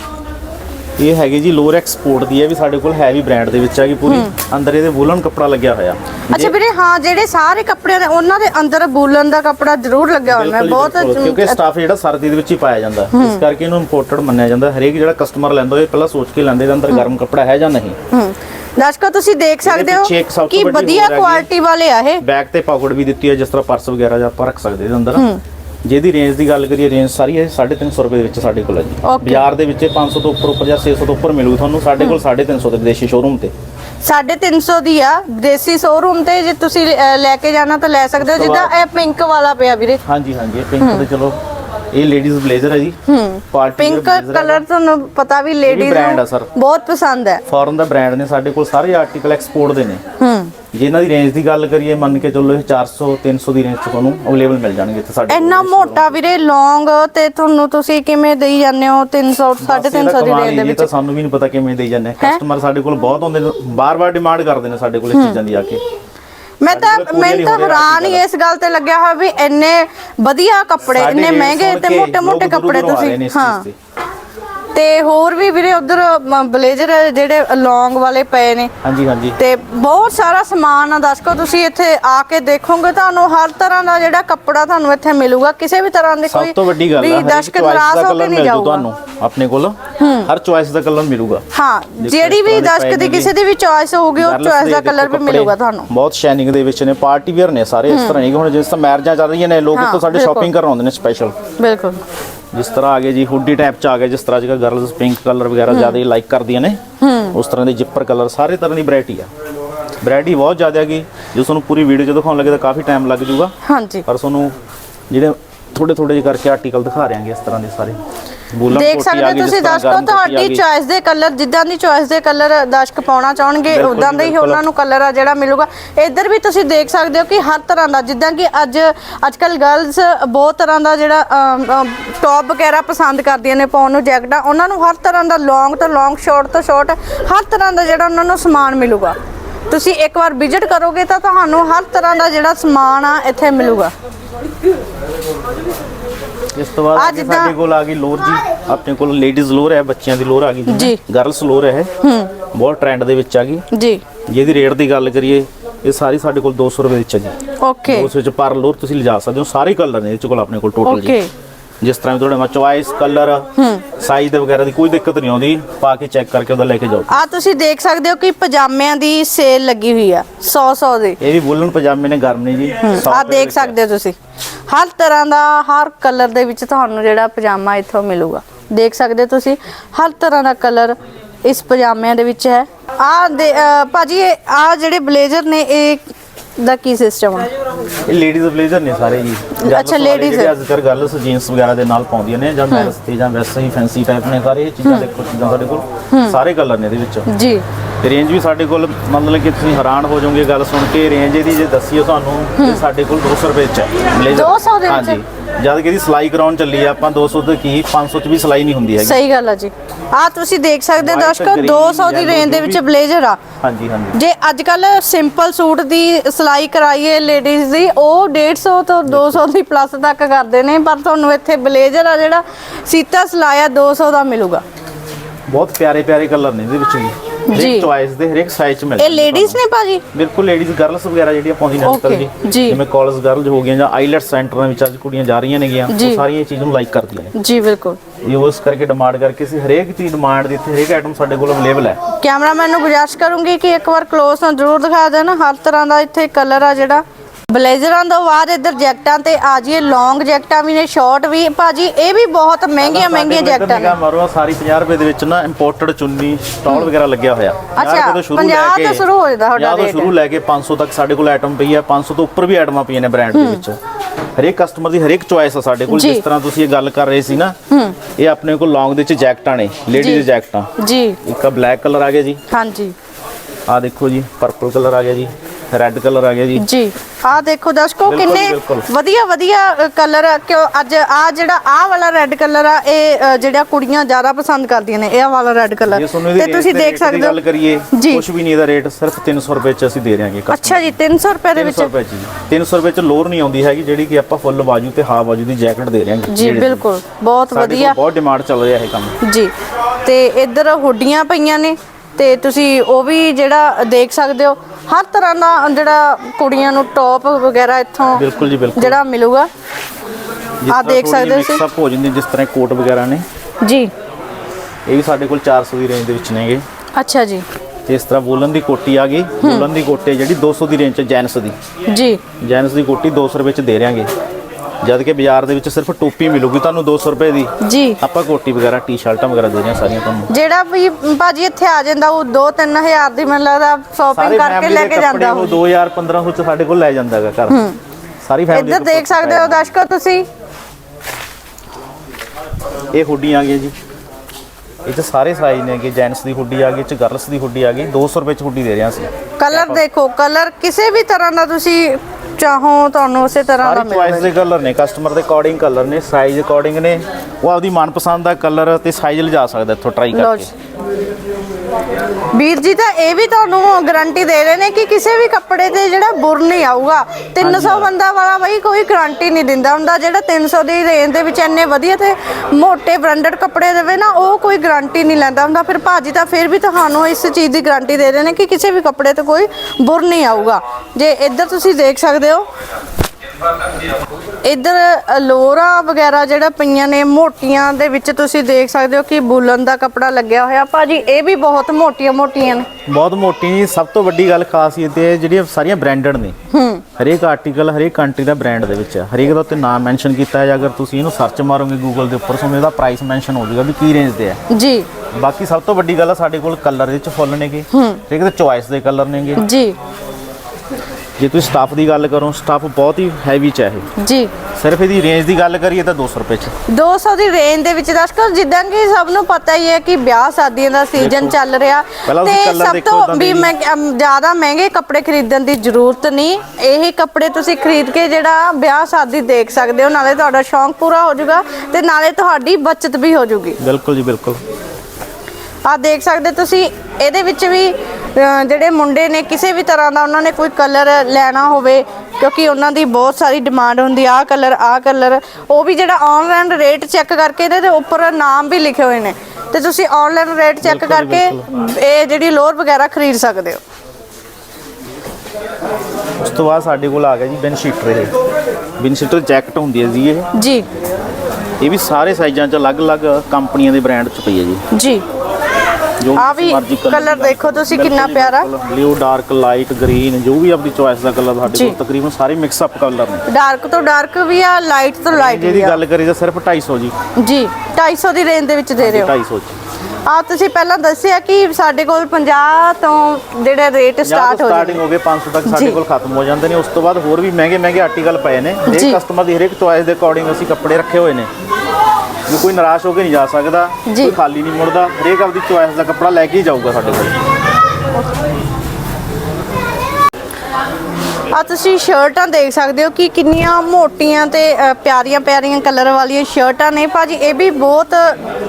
ਇਹ ਹੈਗੀ ਜੀ ਲੋਰ ਐਕਸਪੋਰਟ ਦੀ ਹੈ ਵੀ ਸਾਡੇ ਕੋਲ ਹੈਵੀ ਬ੍ਰਾਂਡ ਦੇ ਵਿੱਚ ਹੈਗੀ ਪੂਰੀ ਅੰਦਰ ਇਹਦੇ ਵੂਲਨ ਕੱਪੜਾ ਲੱਗਿਆ ਹੋਇਆ। ਅੱਛਾ ਵੀਰੇ ਹਾਂ ਜਿਹੜੇ ਸਾਰੇ ਕੱਪੜਿਆਂ ਦੇ ਉਹਨਾਂ ਦੇ ਅੰਦਰ ਬੂਲਨ ਦਾ ਕੱਪੜਾ ਜ਼ਰੂਰ ਲੱਗਿਆ ਹੁੰਦਾ ਬਹੁਤ ਕਿਉਂਕਿ ਸਟਾਫ ਜਿਹੜਾ ਸਰਦੀ ਦੇ ਵਿੱਚ ਹੀ ਪਾਇਆ ਜਾਂਦਾ। ਇਸ ਕਰਕੇ ਇਹਨੂੰ ਇੰਪੋਰਟਡ ਮੰਨਿਆ ਜਾਂਦਾ। ਹਰੇਕ ਜਿਹੜਾ ਕਸਟਮਰ ਲੈਂਦਾ ਇਹ ਪਹਿਲਾਂ ਸੋਚ ਕੇ ਲੈਂਦੇ ਇਹਦੇ ਅੰਦਰ ਗਰਮ ਕੱਪੜਾ ਹੈ ਜਾਂ ਨਹੀਂ। ਦਰਸ਼ਕੋ ਤੁਸੀਂ ਦੇਖ ਸਕਦੇ ਹੋ ਕਿ ਵਧੀਆ। ਕੁਆਲਿਟੀ ਵਾਲੇ ਆ ਇਹ। ਬੈਕ ਤੇ ਪਾਕਟ ਵੀ ਦਿੱਤੀ ਹੈ ਜਿਸ ਤਰ੍ਹਾਂ ਪਰਸ ਵਗੈਰਾ ਜਾਂ ਆਪਾਂ ਰੱਖ ਸਕਦੇ ਇਹਦੇ ਅੰਦਰ। ਜਿਹਦੀ ਰੇਂਜ ਦੀ ਗੱਲ ਕਰੀਏ ਰੇਂਜ ਸਾਰੀ ਹੈ 350 ਰੁਪਏ ਦੇ ਵਿੱਚ ਸਾਡੇ ਕੋਲ ਹੈ ਜੀ. ਬਾਜ਼ਾਰ ਦੇ ਵਿੱਚ ਇਹ 500 ਤੋਂ ਉੱਪਰ ਉੱਪਰ ਜਾਂ 600 ਤੋਂ ਉੱਪਰ ਮਿਲੂ ਤੁਹਾਨੂੰ ਸਾਡੇ ਕੋਲ 350 ਦੇ ਵਿਦੇਸ਼ੀ ਸ਼ੋਰੂਮ ਤੇ। 350 ਦੀ ਆ ਦੇਸੀ ਸ਼ੋਰੂਮ ਤੇ ਜੇ ਤੁਸੀਂ ਲੈ ਕੇ ਜਾਣਾ ਤਾਂ ਲੈ ਸਕਦੇ ਹੋ ਜਿੱਦਾਂ ਇਹ ਪਿੰਕ ਵਾਲਾ ਪਿਆ ਵੀਰੇ। ਹਾਂਜੀ ਹਾਂਜੀ ਇਹ ਪਿੰਕ ਤੇ ਚਲੋ ਇਹ ਲੇਡੀਜ਼ ਬਲੇਜ਼ਰ ਹੈ ਜੀ। ਪਾਰਟੀ ਪਿੰਕ ਕਲਰ ਤੁਹਾਨੂੰ ਪਤਾ ਵੀ ਲੇਡੀਜ਼ ਨੂੰ ਆ sir। ਬਹੁਤ ਪਸੰਦ ਹੈ। ਫੋਰਨ ਦਾ ਬ੍ਰਾਂਡ ਨੇ ਸਾਡੇ ਕੋਲ ਸਾਰੇ ਆਰਟੀਕਲ ਐਕਸਪੋਰਟ ਦੇ ਨੇ। ਹੂੰ ਜੇ ਇਹਨਾਂ ਦੀ ਰੇਂਜ ਦੀ ਗੱਲ ਕਰੀਏ ਮੰਨ ਕੇ ਚੱਲੋ ਇਹ 400 300 ਦੀ ਰੇਂਜ ਚ ਤੁਹਾਨੂੰ ਅਵੇਲੇਬਲ ਮਿਲ ਜਾਣਗੇ ਇੱਥੇ ਸਾਡੇ ਇੰਨਾ ਮੋਟਾ ਵੀਰੇ ਲੌਂਗ ਤੇ ਤੁਹਾਨੂੰ ਤੁਸੀਂ ਕਿਵੇਂ ਦੇਈ ਜਾਂਦੇ ਹੋ 300 350 ਦੀ ਰੇਂਜ ਦੇ ਵਿੱਚ ਤਾਂ ਸਾਨੂੰ ਵੀ ਨਹੀਂ ਪਤਾ ਕਿਵੇਂ ਦੇਈ ਜਾਂਦੇ। ਕਸਟਮਰ ਸਾਡੇ ਕੋਲ ਬਹੁਤ ਆਉਂਦੇ ਨੇ ਬਾਰ-ਬਾਰ ਡਿਮਾਂਡ ਕਰਦੇ ਨੇ ਸਾਡੇ ਕੋਲ ਇਸ ਚੀਜ਼ਾਂ ਦੀ ਆ ਕੇ। ਮੈਂ ਤਾਂ ਮੈਂ ਤਾਂ ਹੈਰਾਨ ਹੀ ਇਸ ਗੱਲ ਤੇ ਲੱਗਿਆ ਹੋਇਆ ਵੀ ਇੰਨੇ ਵਧੀਆ ਕੱਪੜੇ ਇੰਨੇ ਮਹਿੰਗੇ ਤੇ ਮੋਟੇ-ਮੋਟੇ ਕੱਪੜੇ ਤੁਸੀਂ। ਹਾਂ। ਤੇ। ਹੋਰ ਵੀ ਵੀਰੇ ਉਧਰ ਬਲੇਜ਼ਰ ਜਿਹੜੇ ਲੌਂਗ ਵਾਲੇ ਪਏ ਨੇ। ਹਾਂਜੀ ਹਾਂਜੀ। ਤੇ ਬਹੁਤ ਸਾਰਾ ਸਮਾਨ ਆ ਦਰਸ਼ਕੋ ਤੁਸੀਂ ਇੱਥੇ ਆ ਕੇ ਦੇਖੋਗੇ ਤੁਹਾਨੂੰ ਹਰ ਤਰ੍ਹਾਂ ਦਾ ਜਿਹੜਾ ਕੱਪੜਾ ਤੁਹਾਨੂੰ ਇੱਥੇ ਮਿਲੂਗਾ ਕਿਸੇ ਵੀ ਤਰ੍ਹਾਂ ਦੇ ਕੋਈ ਸਭ ਤੋਂ ਵੱਡੀ ਗੱਲ ਹੈ ਦਰਸ਼ਕ ਚੁਆਇਸ ਨਾਰਾਜ਼ ਹੋ ਕੇ ਨਹੀਂ ਜਾਊਗਾ। ਤੁਹਾਨੂੰ ਆਪਣੇ ਕੋਲ। ਹਰ ਚੁਆਇਸ ਦਾ ਕਲਰ ਮਿਲੂਗਾ। ਹਾਂ ਜਿਹੜੀ ਵੀ ਦਰਸ਼ਕ ਦੀ ਕਿਸੇ ਦੀ ਵੀ ਚੋਇਸ ਹੋਊਗੀ ਉਹ ਚੋਇਸ ਦੇ ਕਲਰ ਵੀ ਮਿਲੂਗਾ ਤੁਹਾਨੂੰ। ਬਹੁਤ ਸ਼ਾਈਨਿੰਗ ਦੇ ਵਿੱਚ ਨੇ ਪਾਰਟੀ ਵੇਅਰ ਨੇ ਸਾਰੇ ਇਸ ਤਰ੍ਹਾਂ ਨਹੀਂ ਕਿ ਹੁਣ ਜਿਸ ਤਰ੍ਹਾਂ ਮੈਰਿਜਾਂ ਚੱਲ ਰਹੀਆਂ ਨੇ ਲੋਕ ਇੱਥੋਂ ਸਾਡੇ। ਸ਼ਾਪਿੰਗ ਕਰਨ ਆਉਂਦੇ ਨੇ ਸਪੈਸ਼ਲ ਬਿਲਕੁਲ। ਜਿਸ ਤਰ੍ਹਾਂ ਆ ਗਏ ਜੀ ਹੁੱਡੀ ਟਾਈਪ ਚ ਆ ਗਏ ਜਿਸ ਤਰ੍ਹਾਂ ਅੱਜ ਗਰਲਸ ਪਿੰਕ ਕਲਰ ਵਗੈਰਾ ਜ਼ਿਆਦਾ ਲਾਈਕ ਕਰਦੀਆਂ ਨੇ ਉਸ ਤਰ੍ਹਾਂ ਦੇ ਜਿੱਪਰ ਕਲਰ ਸਾਰੇ ਤਰ੍ਹਾਂ ਦੀ ਵੈਰਾਈਟੀ ਆ। ਵੈਰਾਈਟੀ ਬਹੁਤ ਜ਼ਿਆਦਾ ਹੈਗੀ। ਜੇ ਤੁਹਾਨੂੰ ਪੂਰੀ ਵੀਡੀਓ ਚ ਦਿਖਾਉਣ ਲੱਗੇ ਤਾਂ ਕਾਫੀ ਟਾਈਮ ਲੱਗ ਜਾਊਗਾ। ਹਾਂਜੀ। ਪਰ ਤੁਹਾਨੂੰ ਜਿਹੜੇ ਥੋੜੇ ਥੋੜੇ ਜਿਹੇ ਕਰਕੇ ਆਰਟੀਕਲ ਦਿਖਾ ਰਹੇ ਇਸ ਤਰ੍ਹਾਂ ਦੇ ਸਾਰੇ। ਦੇਖ ਸਕਦੇ ਤੁਸੀਂ ਕੋਟੀ ਆ ਤੁਹਾਡੀ। ਚੋਇਸ ਦੇ ਕਲਰ ਜਿੱਦਾਂ ਦੀ ਚੋਇਸ ਦੇ ਕਲਰ ਦਰਸ਼ਕ ਪਾਉਣਾ ਚਾਹਣਗੇ ਉਦਾਂ ਦਾ ਹੀ। ਉਹਨਾਂ ਨੂੰ ਕਲਰ ਆ ਜਿਹੜਾ ਮਿਲੂਗਾ ਇੱਧਰ ਵੀ ਤੁਸੀਂ ਦੇਖ ਸਕਦੇ ਹੋ ਕਿ ਹਰ ਤਰ੍ਹਾਂ ਦਾ ਜਿੱਦਾਂ ਕਿ ਅੱਜ ਅੱਜਕੱਲ ਗਰਲਸ ਬਹੁਤ ਤਰ੍ਹਾਂ ਦਾ ਜਿਹੜਾ ਟੌਪ ਵਗੈਰਾ ਪਸੰਦ ਕਰਦੀਆਂ ਨੇ ਪਾਉਣ ਨੂੰ ਜੈਕਟਾਂ ਉਹਨਾਂ ਨੂੰ ਹਰ ਤਰ੍ਹਾਂ ਦਾ ਲੌਂਗ ਤੋਂ ਲੌਂਗ ਸ਼ਾਰਟ ਤੋਂ ਸ਼ਾਰਟ ਹਰ ਤਰ੍ਹਾਂ ਦਾ ਜਿਹੜਾ ਉਹਨਾਂ ਨੂੰ ਸਮਾਨ ਮਿਲੂਗਾ ਤੁਸੀਂ ਇੱਕ ਵਾਰ ਵਿਜ਼ਿਟ ਕਰੋਗੇ ਤਾਂ ਤੁਹਾਨੂੰ ਹਰ ਤਰ੍ਹਾਂ ਦਾ ਜਿਹੜਾ ਸਮਾਨ ਆ ਇੱਥੇ ਮਿਲੂਗਾ ਇਸ ਤੋਂ ਬਾਅਦ ਅੱਗੇ ਸਾਡੇ ਕੋਲ ਆ ਗਈ ਲੋਰ ਜੀ। ਆਪਣੇ ਕੋਲ ਲੇਡੀਜ਼ ਲੋਰ ਹੈ ਬੱਚਿਆਂ ਦੀ ਲੋਰ ਆ ਗਈ ਜੀ। ਗਰਲਸ ਲੋਰ ਹੈ ਇਹ। ਬਹੁਤ ਟ੍ਰੈਂਡ ਦੇ ਵਿੱਚ ਆ ਗਈ। ਜੀ। ਜਿਹਦੀ ਰੇਟ ਦੀ ਗੱਲ ਕਰੀਏ ਇਹ ਸਾਰੀ ਸਾਡੇ ਕੋਲ 200 ਰੁਪਏ ਵਿੱਚ ਹੈ ਜੀ। ਓਕੇ ਉਸ ਵਿੱਚ ਪਰ ਲੋਰ ਤੁਸੀਂ ਲਿਜਾ ਸਕਦੇ ਹੋ ਸਾਰੇ ਕਲਰ ਨੇ ਇਹਦੇ ਕੋਲ ਆਪਣੇ ਕੋਲ ਟੋਟਲ ਜੀ। ਜਿਸ ਤਰ੍ਹਾਂ ਤੁਹਾਡੇ ਮਾ ਚੁਆਇਸ ਕਲਰ ਸਾਈਜ਼ ਦੇ ਵਗੈਰਾ ਦੀ ਕੋਈ ਦਿੱਕਤ ਨਹੀਂ ਆਉਂਦੀ। ਪਾ ਕੇ ਚੈੱਕ ਕਰਕੇ ਉਹਦਾ ਲੈ ਕੇ ਜਾਓ। ਆ ਤੁਸੀਂ ਦੇਖ ਸਕਦੇ ਹੋ ਕਿ ਪਜਾਮਿਆਂ ਦੀ ਸੇਲ ਲੱਗੀ ਹੋਈ ਆ 100 100 ਦੀ। ਇਹ ਵੀ ਵੂਲਨ ਪਜਾਮੇ ਨੇ ਗਰਮ ਨੇ ਜੀ। ਆ ਦੇਖ। ਸਕਦੇ ਹੋ ਤੁਸੀਂ। ਹਰ ਤਰ੍ਹਾਂ ਦਾ, ਹਰ ਕਲਰ ਦੇ ਵਿੱਚ ਤੁਹਾਨੂੰ ਜਿਹੜਾ ਪਜਾਮਾ ਇੱਥੋਂ ਮਿਲੂਗਾ। ਦੇਖ ਸਕਦੇ ਹੋ ਤੁਸੀਂ, ਹਰ ਤਰ੍ਹਾਂ ਦਾ ਕਲਰ ਇਸ ਪਜਾਮਿਆਂ ਦੇ ਵਿੱਚ ਹੈ। ਆ ਭਾਜੀ ਆ ਜਿਹੜੇ ਬਲੇਜ਼ਰ ਨੇ, ਇਹ ਦਾ ਕੀ ਸਿਸਟਮ ਆ? ਇਹ ਲੇਡੀਜ਼ ਬਲੇਜ਼ਰ ਨੇ ਸਾਰੇ ਜੀ। ਅੱਛਾ, ladies। ਅੱਜ ਕੱਲ੍ਹ ਗਰਲਸ ਜੀਨਸ ਵਗੈਰਾ ਦੇ ਨਾਲ ਪਾਉਂਦੀਆਂ ਨੇ ਜਾਂ ਮੈਰਿਜ ਤੇ ਜਾਂ ਵੈਸੇ ਹੀ ਫੈਂਸੀ ਟਾਈਪ ਨੇ ਸਾਰੇ ਇਹ ਚੀਜ਼ਾਂ ਦੇਖੋ ਚੀਜ਼ਾਂ ਸਾਡੇ ਕੋਲ ਸਾਰੇ ਕਲਰ ਨੇ ਇਹਦੇ ਵਿੱਚ। ਜੀ। ਤੇ ਰੇਂਜ ਵੀ ਸਾਡੇ ਕੋਲ ਮਤਲਬ ਕਿ ਤੁਸੀਂ ਹੈਰਾਨ ਹੋ ਜਾਓਗੇ ਗੱਲ ਸੁਣ ਕੇ ਰੇਂਜ ਇਹਦੀ ਜੇ ਦੱਸੀਏ ਤੁਹਾਨੂੰ ਇਹ ਸਾਡੇ ਕੋਲ 200 ਰੁਪਏ ਚ ਹੈ blazer। 200 ਦੇ ਵਿੱਚ? ਹਾਂਜੀ। ਜਦ ਕਿ ਇਹਦੀ ਸਿਲਾਈ ਕਰਾਉਣ ਚੱਲੀ ਆ ਆਪਾਂ 200 ਤੇ ਕੀ 500 ਚ ਵੀ ਸਿਲਾਈ ਨਹੀਂ ਹੁੰਦੀ ਹੈਗੀ। ਸਹੀ ਗੱਲ ਆ ਜੀ। ਆ ਤੁਸੀਂ ਦੇਖ ਸਕਦੇ ਹੋ ਦਰਸ਼ਕੋ green, 200 ਦੀ ਰੇਂਜ ਦੇ ਵਿੱਚ ਬਲੇਜ਼ਰ ਆ। ਹਾਂਜੀ ਹਾਂਜੀ। ਜੇ ਅੱਜ ਕੱਲ ਸਿੰਪਲ ਸੂਟ ਦੀ ਸਿਲਾਈ ਕਰਾਈਏ ਲੇਡੀਜ਼ ਦੀ ਉਹ 150 ਤੋਂ 200 ਦੀ ਪਲੱਸ ਤੱਕ ਕਰਦੇ ਨੇ ਪਰ ਤੁਹਾਨੂੰ ਇੱਥੇ ਬਲੇਜ਼ਰ ਆ ਜਿਹੜਾ ਸੀਤਾ ਸਿਲਾਇਆ 200 ਦਾ ਮਿਲੂਗਾ। ਬਹੁਤ ਪਿਆਰੇ ਪਿਆਰੇ ਕਲਰ ਨੇ ਇਹਦੇ ਵਿੱਚ ਜੀ। ਹਰੇਕ ਚੁਆਇਸ ਦੇ ਹਰੇਕ ਸਾਈਜ਼ ਚ ਮਿਲ ਇਹ ਲੇਡੀਜ਼ ਨੇ ਭਾਜੀ? ਬਿਲਕੁਲ ਲੇਡੀਜ਼ ਗਰਲਸ ਵਗੈਰਾ ਜਿਹੜੀਆਂ ਪਾਉਂਦੀਆਂ ਨੇ Okay, ਜੀ। ਜਿਵੇਂ ਕਾਲਜ ਗਰਲਸ ਹੋ ਗਈਆਂ ਜਾਂ ਆਈਲੈਟ ਸੈਂਟਰਾਂ ਵਿੱਚ ਅੱਜ ਕੁੜੀਆਂ ਜਾ ਰਹੀਆਂ ਨੇਗੀਆਂ। ਉਹ ਸਾਰੀਆਂ ਇਹ ਚੀਜ਼ ਨੂੰ ਲਾਈਕ ਕਰਦੀਆਂ ਨੇ। ਜੀ ਬਿਲਕੁਲ। ਇਹ ਉਸ ਕਰਕੇ ਡਿਮਾਂਡ ਕਰਕੇ ਅਸੀਂ ਹਰੇਕ ਚੀਜ਼ ਡਿਮਾਂਡ ਦੀ ਇੱਥੇ ਹਰੇਕ ਆਈਟਮ ਸਾਡੇ ਕੋਲ ਅਵੇਲੇਬਲ ਹੈ। ਕੈਮਰਾਮੈਨ ਨੂੰ ਗੁਜ਼ਾਰਿਸ਼ ਕਰੂੰਗੀ ਕਿ ਇੱਕ ਵਾਰ ক্লোਜ਼ ਤੋਂ ਜ਼ਰੂਰ ਦਿਖਾ ਦੇਣ। ਹਰ ਤਰ੍ਹਾਂ ਦਾ ਇੱਥੇ ਕਲਰ ਆ ਜਿਹੜਾ। ਬਲੇਜ਼ਰਾਂ ਤੋਂ ਬਾਅਦ ਇੱਧਰ ਜੈਕਟਾਂ ਤੇ ਆ ਜੀਏ ਲੌਂਗ ਜੈਕਟਾਂ ਵੀ ਨੇ ਸ਼ਾਰਟ ਵੀ। ਭਾਜੀ ਇਹ ਵੀ ਬਹੁਤ ਮਹਿੰਗੀਆਂ ਮਹਿੰਗੀਆਂ ਜੈਕਟਾਂ ਨੇ। ਮਾਰੋ ਸਾਰੀ 50 ਰੁਪਏ ਦੇ ਵਿੱਚ ਨਾ ਇੰਪੋਰਟਡ ਚੁੰਨੀ ਸਟਾਲ ਵਗੈਰਾ ਲੱਗਿਆ ਹੋਇਆ। 50 ਅੱਛਾ, ਰੁਪਏ ਤੋਂ ਸ਼ੁਰੂ 50 ਲੈ ਕੇ ਤੋਂ ਸ਼ੁਰੂ ਹੋ ਜਾਂਦਾ ਤੁਹਾਡਾ 50 ਤੋਂ। ਸ਼ੁਰੂ ਲੈ ਕੇ 500 ਤੱਕ ਸਾਡੇ ਕੋਲ ਆਈਟਮ ਪਈ ਹੈ 500 ਤੋਂ ਉੱਪਰ ਵੀ ਆਈਟਮਾਂ ਪਈਆਂ ਨੇ ਬ੍ਰਾਂਡ ਦੇ ਵਿੱਚ। ਹਰੇਕ ਕਸਟਮਰ ਦੀ ਹਰੇਕ ਚੁਆਇਸ ਆ ਸਾਡੇ ਕੋਲ। ਜਿਸ ਤਰ੍ਹਾਂ ਤੁਸੀਂ ਇਹ ਗੱਲ ਕਰ ਰਹੇ ਸੀ ਨਾ ਇਹ ਆਪਣੇ ਕੋਲ ਲੌਂਗ ਦੇ ਵਿੱਚ ਜੈਕਟਾਂ ਨੇ। ਲੇਡੀਜ਼ ਜੈਕਟਾਂ। ਜੀ। ਇੱਕ ਆ ਬਲੈਕ ਕਲਰ ਆ ਗਿਆ ਜੀ। ਹਾਂਜੀ। ਆ ਦੇਖੋ ਜੀ ਪਰਪਲ ਕਲਰ ਆ ਗਿਆ ਜੀ। ਰੈੱਡ ਕਲਰ ਆ ਗਿਆ ਜੀ। ਜੀ। ਆ ਦੇਖੋ ਦਰਸ਼ਕੋ ਬਿਲਕੁਲ, ਕਿੰਨੇ ਬਿਲਕੁਲ। ਵਧੀਆ ਵਧੀਆ ਕਲਰ ਕਿਉਂ ਅੱਜ ਆ ਜਿਹੜਾ ਆ ਵਾਲਾ ਰੈੱਡ ਕਲਰ ਆ ਇਹ ਅ, ਜਿਹੜਾ ਕੁੜੀਆਂ ਜ਼ਿਆਦਾ ਪਸੰਦ ਕਰਦੀਆਂ ਨੇ ਇਹ ਵਾਲਾ ਰੈੱਡ ਕਲਰ ਜੇ ਤੁਹਾਨੂੰ ਇਹਦੀ ਤੇ ਤੁਸੀਂ ਦੇ ਦੇਖ rate ਦੀ ਸਕਦੇ ਗੱਲ ਕਰੀਏ ਜੀ। ਕੁਝ ਵੀ ਨਹੀਂ ਇਹਦਾ ਰੇਟ ਸਿਰਫ 300 ਰੁਪਏ ਚ ਅਸੀਂ ਦੇ ਹਾਂਗੇ ਅੱਛਾ ਜੀ 300 ਰੁਪਏ ਦੇ 300 ਵਿੱਚ। ਰੁਪਏ ਚ ਜੀ। 300 ਰੁਪਏ ਚ ਲੋਰ ਨਹੀਂ ਆਉਂਦੀ ਹੈਗੀ ਜਿਹੜੀ ਕਿ ਆਪਾਂ ਫੁੱਲ ਬਾਜੂ ਤੇ ਹਾਫ ਬਾਜੂ ਦੀ ਜੈਕਟ ਦੇ ਰਹੇ ਹਾਂਗੇ ਜੀ। ਬਿਲਕੁਲ। ਬਹੁਤ ਸਾਡੇ ਕੋਲ ਵਧੀਆ। ਬਹੁਤ ਡਿਮਾਂਡ ਚੱਲ ਰਿਹਾ ਇਹ ਕੰਮ। ਜੀ। ਤੇ ਇੱਧਰ ਹੁੱਡੀਆਂ ਪਈਆਂ ਨੇ। ਤੇ ਤੁਸੀਂ ਉਹ ਵੀ ਜਿਹੜਾ ਦੇਖ ਸਕਦੇ ਹੋ। ਹਰ ਤਰ੍ਹਾਂ ਦਾ ਜਿਹੜਾ ਕੁੜੀਆਂ ਨੂੰ ਟੌਪ ਵਗੈਰਾ ਇੱਥੋਂ ਬਿਲਕੁਲ ਜੀ ਬਿਲਕੁਲ। ਜਿਹੜਾ ਮਿਲੂਗਾ। ਤਰ੍ਹਾਂ ਦੇਖ ਸਕਦੇ ਹੋ। ਅਪ ਹੋ ਜਾਂਦੇ ਜਿਸ ਤਰ੍ਹਾਂ ਕੋਟ ਵਗੈਰਾ ਨੇ। ਜੀ। ਇਹ ਵੀ ਸਾਡੇ ਕੋਲ 400 ਦੀ ਰੇਂਜ ਦੇ ਵਿੱਚ ਨੇਗੇ। ਅੱਛਾ ਜੀ। ਤੇ ਇਸ ਤਰ੍ਹਾਂ ਵੂਲਨ ਦੀ ਕੋਟੀ ਆ ਗਈ। ਵੂਲਨ ਦੀ ਕੋਟੀ ਜਿਹੜੀ 200 ਦੀ ਰੇਂਜ ਚ ਜੈਂਟਸ ਦੀ। ਜੀ। ਜੈਂਟਸ ਦੀ ਕੋਟੀ 200 ਰੁਪਏ ਚ ਦੇ ਰਿਆਂਗੇ ਜਦ ਕਿ ਬਾਜ਼ਾਰ ਦੇ ਵਿੱਚ ਸਿਰਫ ਟੋਪੀ ਮਿਲੂਗੀ ਤੁਹਾਨੂੰ 200 ਰੁਪਏ ਦੀ। ਜੀ। ਆਪਾਂ ਕੋਟੀ ਵਗੈਰਾ ਟੀ-ਸ਼ਰਟਾਂ ਵਗੈਰਾ ਦੇ ਰਹੇ ਹਾਂ ਸਾਰੀਆਂ ਤੁਹਾਨੂੰ। ਜਿਹੜਾ ਵੀ ਭਾਜੀ ਇੱਥੇ ਆ ਜਾਂਦਾ ਉਹ 2-3000 ਦੀ ਮੈਨੂੰ ਲੱਗਦਾ ਸ਼ਾਪਿੰਗ ਕਰਕੇ ਲੈ ਕੇ ਜਾਂਦਾ ਉਹ ਉਹ 2000 1500 ਚ ਸਾਡੇ ਕੋਲ ਲੈ ਜਾਂਦਾ ਹੈਗਾ ਘਰ। ਸਾਰੀ ਫੈਮਿਲੀ ਇੱਧਰ ਦੇਖ ਸਕਦੇ ਹੋ ਦਰਸ਼ਕੋ ਤੁਸੀਂ। ਇਹ ਹੁੱਡੀ ਆ ਗਈ ਜੀ। ਇਹ ਚ ਸਾਰੇ ਸਾਈਜ਼ ਨੇ ਕਿ ਜੈਂਟਸ ਦੀ ਹੁੱਡੀ ਆ ਗਈ ਚ ਗਰਲਸ ਦੀ ਹੁੱਡੀ ਆ ਗਈ। 200 ਰੁਪਏ ਚ ਹੁੱਡੀ ਦੇ ਰਿਹਾ ਸੀ ਕਲਰ ਦੇਖੋ ਕਲਰ ਕਿਸੇ ਵੀ ਤਰ੍ਹਾਂ ਦਾ ਤੁਸੀਂ ਚਾਹੋ ਤੁਹਾਨੂੰ ਉਸੇ ਤਰ੍ਹਾਂ ਦਾ ਸਾਰੀ ਚੁਆਇਸ ਦੇ ਕਲਰ ਨੇ ਕਸਟਮਰ ਦੇ ਅਕੋਰਡਿੰਗ ਕਲਰ ਨੇ ਸਾਈਜ਼ ਅਕੋਰਡਿੰਗ ਨੇ ਉਹ ਆਪਦੀ ਮਨਪਸੰਦ ਦਾ ਕਲਰ ਤੇ ਸਾਈਜ਼ ਲਿਜਾ ਸਕਦਾ ਇੱਥੋਂ ਟਰਾਈ ਲਓ ਕਰਕੇ ਜੀ। ਵੀਰ ਜੀ ਤਾਂ ਇਹ ਵੀ ਤੁਹਾਨੂੰ ਗਾਰੰਟੀ ਦੇ ਰਹੇ ਨੇ ਕਿ ਕਿਸੇ ਵੀ ਕੱਪੜੇ ਤੇ ਜਿਹੜਾ ਬੁਰ ਨਹੀਂ ਆਊਗਾ 300 ਬੰਦਾ ਵਾਲਾ ਬਈ ਕੋਈ ਗਾਰੰਟੀ ਨਹੀਂ ਦਿੰਦਾ ਹੁੰਦਾ। ਜਿਹੜਾ 300 ਦੀ ਰੇਂਜ ਦੇ ਵਿੱਚ ਇੰਨੇ ਵਧੀਆ ਤੇ ਮੋٹے ਬ੍ਰਾਂਡਡ ਕੱਪੜੇ ਦੇਵੇ ਨਾ ਉਹ ਕੋਈ ਗਾਰੰਟੀ ਨਹੀਂ ਲੈਂਦਾ ਹੁੰਦਾ। ਫਿਰ ਭਾਜੀ ਤਾਂ ਫਿਰ ਵੀ ਤੁਹਾਨੂੰ ਇਸ ਚੀਜ਼ ਦੀ ਗਾਰੰਟੀ ਦੇ ਰਹੇ ਨੇ ਕਿ ਕਿਸੇ ਵੀ ਕੱਪੜੇ ਤੇ ਕੋਈ ਬੁਰ ਨਹੀਂ ਆਊਗਾ। ਜੇ ਇੱਧਰ ਤੁਸੀਂ ਦੇਖ ਸਕਦੇ ਹੋ। ਇੱਧਰ ਲੋਰਾ ਵਗੈਰਾ ਜਿਹੜਾ ਪਈਆਂ ਨੇ ਮੋਟੀਆਂ ਦੇ ਵਿੱਚ ਤੁਸੀਂ ਦੇਖ ਸਕਦੇ ਹੋ ਕਿ ਬੂਲਨ ਦਾ ਕੱਪੜਾ ਲੱਗਿਆ ਹੋਇਆ। ਭਾਜੀ ਇਹ ਵੀ ਬਹੁਤ ਮੋਟੀਆਂ ਮੋਟੀਆਂ ਨੇ। ਬਹੁਤ ਮੋਟੀ ਜੀ ਸਭ ਤੋਂ ਵੱਡੀ ਗੱਲ ਖਾਸੀਅਤ ਇਹ ਹੈ ਜਿਹੜੀਆਂ ਸਾਰੀਆਂ ਬ੍ਰਾਂਡਡ ਨੇ। ਹੂੰ। ਹਰੇਕ ਆਰਟੀਕਲ ਹਰੇਕ ਕੰਟਰੀ ਦਾ ਬ੍ਰਾਂਡ ਦੇ ਵਿੱਚ ਹੈ। ਹਰੇਕ ਦਾ ਉੱਤੇ ਨਾਮ ਮੈਂਸ਼ਨ ਕੀਤਾ ਹੈ ਜਾਂ ਅਗਰ ਤੁਸੀਂ ਇਹਨੂੰ ਸਰਚ ਮਾਰੋਗੇ ਗੂਗਲ ਦੇ ਉੱਪਰ ਤੁਹਾਨੂੰ ਇਹਦਾ ਪ੍ਰਾਈਸ ਮੈਂਸ਼ਨ ਹੋ ਜਾਊਗਾ ਵੀ ਕੀ ਰੇਂਜ ਤੇ ਹੈ ਜੀ। ਬਾਕੀ ਸਭ ਤੋਂ ਵੱਡੀ ਗੱਲ ਆ ਸਾਡੇ ਕੋਲ ਕਲਰ ਦੇ ਵਿੱਚ ਫੁੱਲ ਨੇਗੇ। ਹਰੇਕ ਦੇ ਚੁਆਇਸ ਦੇ ਕਲਰ ਨੇਗੇ। ਜੀ। ਜੇ ਤੁਸੀਂ ਸਟਾਫ ਦੀ ਗੱਲ ਕਰੋ ਸਟਾਫ ਬਹੁਤ ਹੀ ਹੈਵੀ ਚ ਹੈ ਇਹ। ਜੀ। ਸਿਰਫ ਇਹਦੀ ਰੇਂਜ ਦੀ ਗੱਲ ਕਰੀਏ ਤਾਂ 200 ਰੁਪਏ ਚ। 200 ਦੀ ਰੇਂਜ ਦੇ ਵਿੱਚ ਦਰਸ਼ਕੋ ਜਿੱਦਾਂ ਕਿ ਸਭ ਨੂੰ ਪਤਾ ਹੀ ਹੈ ਕਿ ਵਿਆਹ ਸ਼ਾਦੀਆਂ ਦਾ ਸੀਜ਼ਨ। ਚੱਲ ਰਿਹਾ ਤੇ ਸਭ ਤੋਂ ਵੀ ਮੈਂ ਜ਼ਿਆਦਾ ਮਹਿੰਗੇ ਕੱਪੜੇ ਖਰੀਦਣ ਦੀ ਜ਼ਰੂਰਤ ਨਹੀਂ। ਇਹ ਕੱਪੜੇ ਤੁਸੀਂ ਖਰੀਦ ਕੇ ਜਿਹੜਾ ਵਿਆਹ ਸ਼ਾਦੀ ਦੇਖ ਸਕਦੇ ਹੋ ਨਾਲੇ ਤੁਹਾਡਾ ਸ਼ੌਂਕ ਪੂਰਾ ਹੋ ਜਾਊਗਾ ਤੇ ਨਾਲੇ ਤੁਹਾਡੀ ਬਚਤ ਵੀ ਹੋ ਜਾਊਗੀ। ਬਿਲਕੁਲ ਜੀ ਬਿਲਕੁਲ। ਆ ਦੇਖ ਸਕਦੇ ਤੁਸੀਂ ਇਹਦੇ ਵਿੱਚ ਵੀ ਜਿਹੜੇ ਮੁੰਡੇ ਨੇ ਕਿਸੇ ਵੀ ਤਰ੍ਹਾਂ ਦਾ ਉਹਨਾਂ ਨੇ ਕੋਈ ਕਲਰ ਲੈਣਾ ਹੋਵੇ ਕਿਉਂਕਿ ਉਹਨਾਂ ਦੀ ਬਹੁਤ ਸਾਰੀ ਡਿਮਾਂਡ ਹੁੰਦੀ ਆ ਕਲਰ ਆ ਕਲਰ ਉਹ ਵੀ ਜਿਹੜਾ ਆਨਲਾਈਨ ਰੇਟ ਚੈੱਕ ਕਰਕੇ ਇਹਦੇ ਦੇ ਉੱਪਰ ਨਾਮ ਵੀ ਲਿਖੇ ਹੋਏ ਨੇ। ਤੇ ਤੁਸੀਂ ਆਨਲਾਈਨ ਰੇਟ ਚੈੱਕ ਕਰਕੇ ਇਹ ਜਿਹੜੀ ਲੋਅਰ ਵਗੈਰਾ ਖਰੀਦ ਸਕਦੇ ਹੋ। ਉਸ ਤੋਂ ਬਾਅਦ ਸਾਡੇ ਕੋਲ ਆ ਗਿਆ ਜੀ ਬਿਨ ਸ਼ੀਟਰ ਇਹ। ਬਿਨ ਸ਼ੀਟਰ ਜੈਕਟ ਹੁੰਦੀ ਹੈ ਜੀ ਇਹ। ਜੀ। ਇਹ ਵੀ ਸਾਰੇ ਸਾਈਜ਼ਾਂ 'ਚ ਅਲੱਗ-ਅਲੱਗ ਕੰਪਨੀਆਂ ਦੇ ਬ੍ਰਾਂਡ 'ਚ ਪਈ ਹੈ ਜੀ। ਜੀ। ਜੋ ਆਹ ਵੀ colour ਦੇਖੋ ਤੁਸੀਂ ਕਿੰਨਾ ਪਿਆਰਾ। ਬਲੂ ਡਾਰਕ ਲਾਈਟ ਗ੍ਰੀਨ ਜੋ ਵੀ ਆਪਣੀ ਚੁਆਇਸ ਦਾ ਕਲਰ ਸਾਡੇ। ਕੋਲ ਤਕਰੀਬਨ ਸਾਰੇ ਮਿਕਸ ਅਪ ਕਲਰ ਨੇ। ਡਾਰਕ ਤੋਂ ਡਾਰਕ ਵੀ ਆ ਲਾਈਟ ਤੋਂ ਲਾਈਟ ਵੀ ਆ। ਗੱਲ ਕਰੀ ਤਾਂ ਸਿਰਫ 250 ਜੀ। ਜੀ 250 ਦੀ ਰੇਂਜ ਦੇ ਵਿੱਚ ਦੇ ਰਹੇ ਹੋ। 250 ਜੀ। ਆ ਤੁਸੀਂ ਪਹਿਲਾਂ ਦੱਸਿਆ ਕਿ ਸਾਡੇ ਕੋਲ 50 ਤੋਂ ਜਿਹੜੇ ਰੇਟ ਸਟਾਰਟ ਹੋ ਸਟਾਰਟਿੰਗ ਹੋ ਗਏ 500 ਤੱਕ ਸਾਡੇ। ਕੋਲ ਖਤਮ ਹੋ ਜਾਂਦੇ ਨੇ। ਉਸ ਤੋਂ ਬਾਅਦ ਹੋਰ ਵੀ ਮਹਿੰਗੇ ਮਹਿੰਗੇ ਆਰਟੀਕਲ ਪਏ ਨੇ। ਜੀ। ਕਸਟਮਰ ਦੀ ਹਰੇਕ ਚੁਆਇਸ ਦੇ ਅਕੋਰਡਿੰਗ ਅਸੀਂ ਕੱਪੜੇ ਰੱਖੇ ਹੋਏ ਨੇ। ਵੀ ਕੋਈ ਨਿਰਾਸ਼ ਹੋ ਕੇ ਨਹੀਂ ਜਾ ਸਕਦਾ। ਕੋਈ ਖਾਲੀ ਨਹੀਂ ਮੁੜਦਾ ਹਰੇਕ ਆਪਦੀ ਚੁਆਇਸ ਦਾ ਕੱਪੜਾ ਲੈ ਕੇ ਹੀ ਜਾਊਗਾ ਸਾਡੇ ਕੋਲ ਆ ਤੁਸੀਂ ਸ਼ਰਟਾਂ ਦੇਖ ਸਕਦੇ ਹੋ ਕਿ ਕਿੰਨੀਆਂ ਮੋਟੀਆਂ ਤੇ ਪਿਆਰੀਆਂ ਪਿਆਰੀਆਂ ਕਲਰ ਵਾਲੀਆਂ ਸ਼ਰਟਾਂ ਨੇ। ਭਾਜੀ ਇਹ ਵੀ ਬਹੁਤ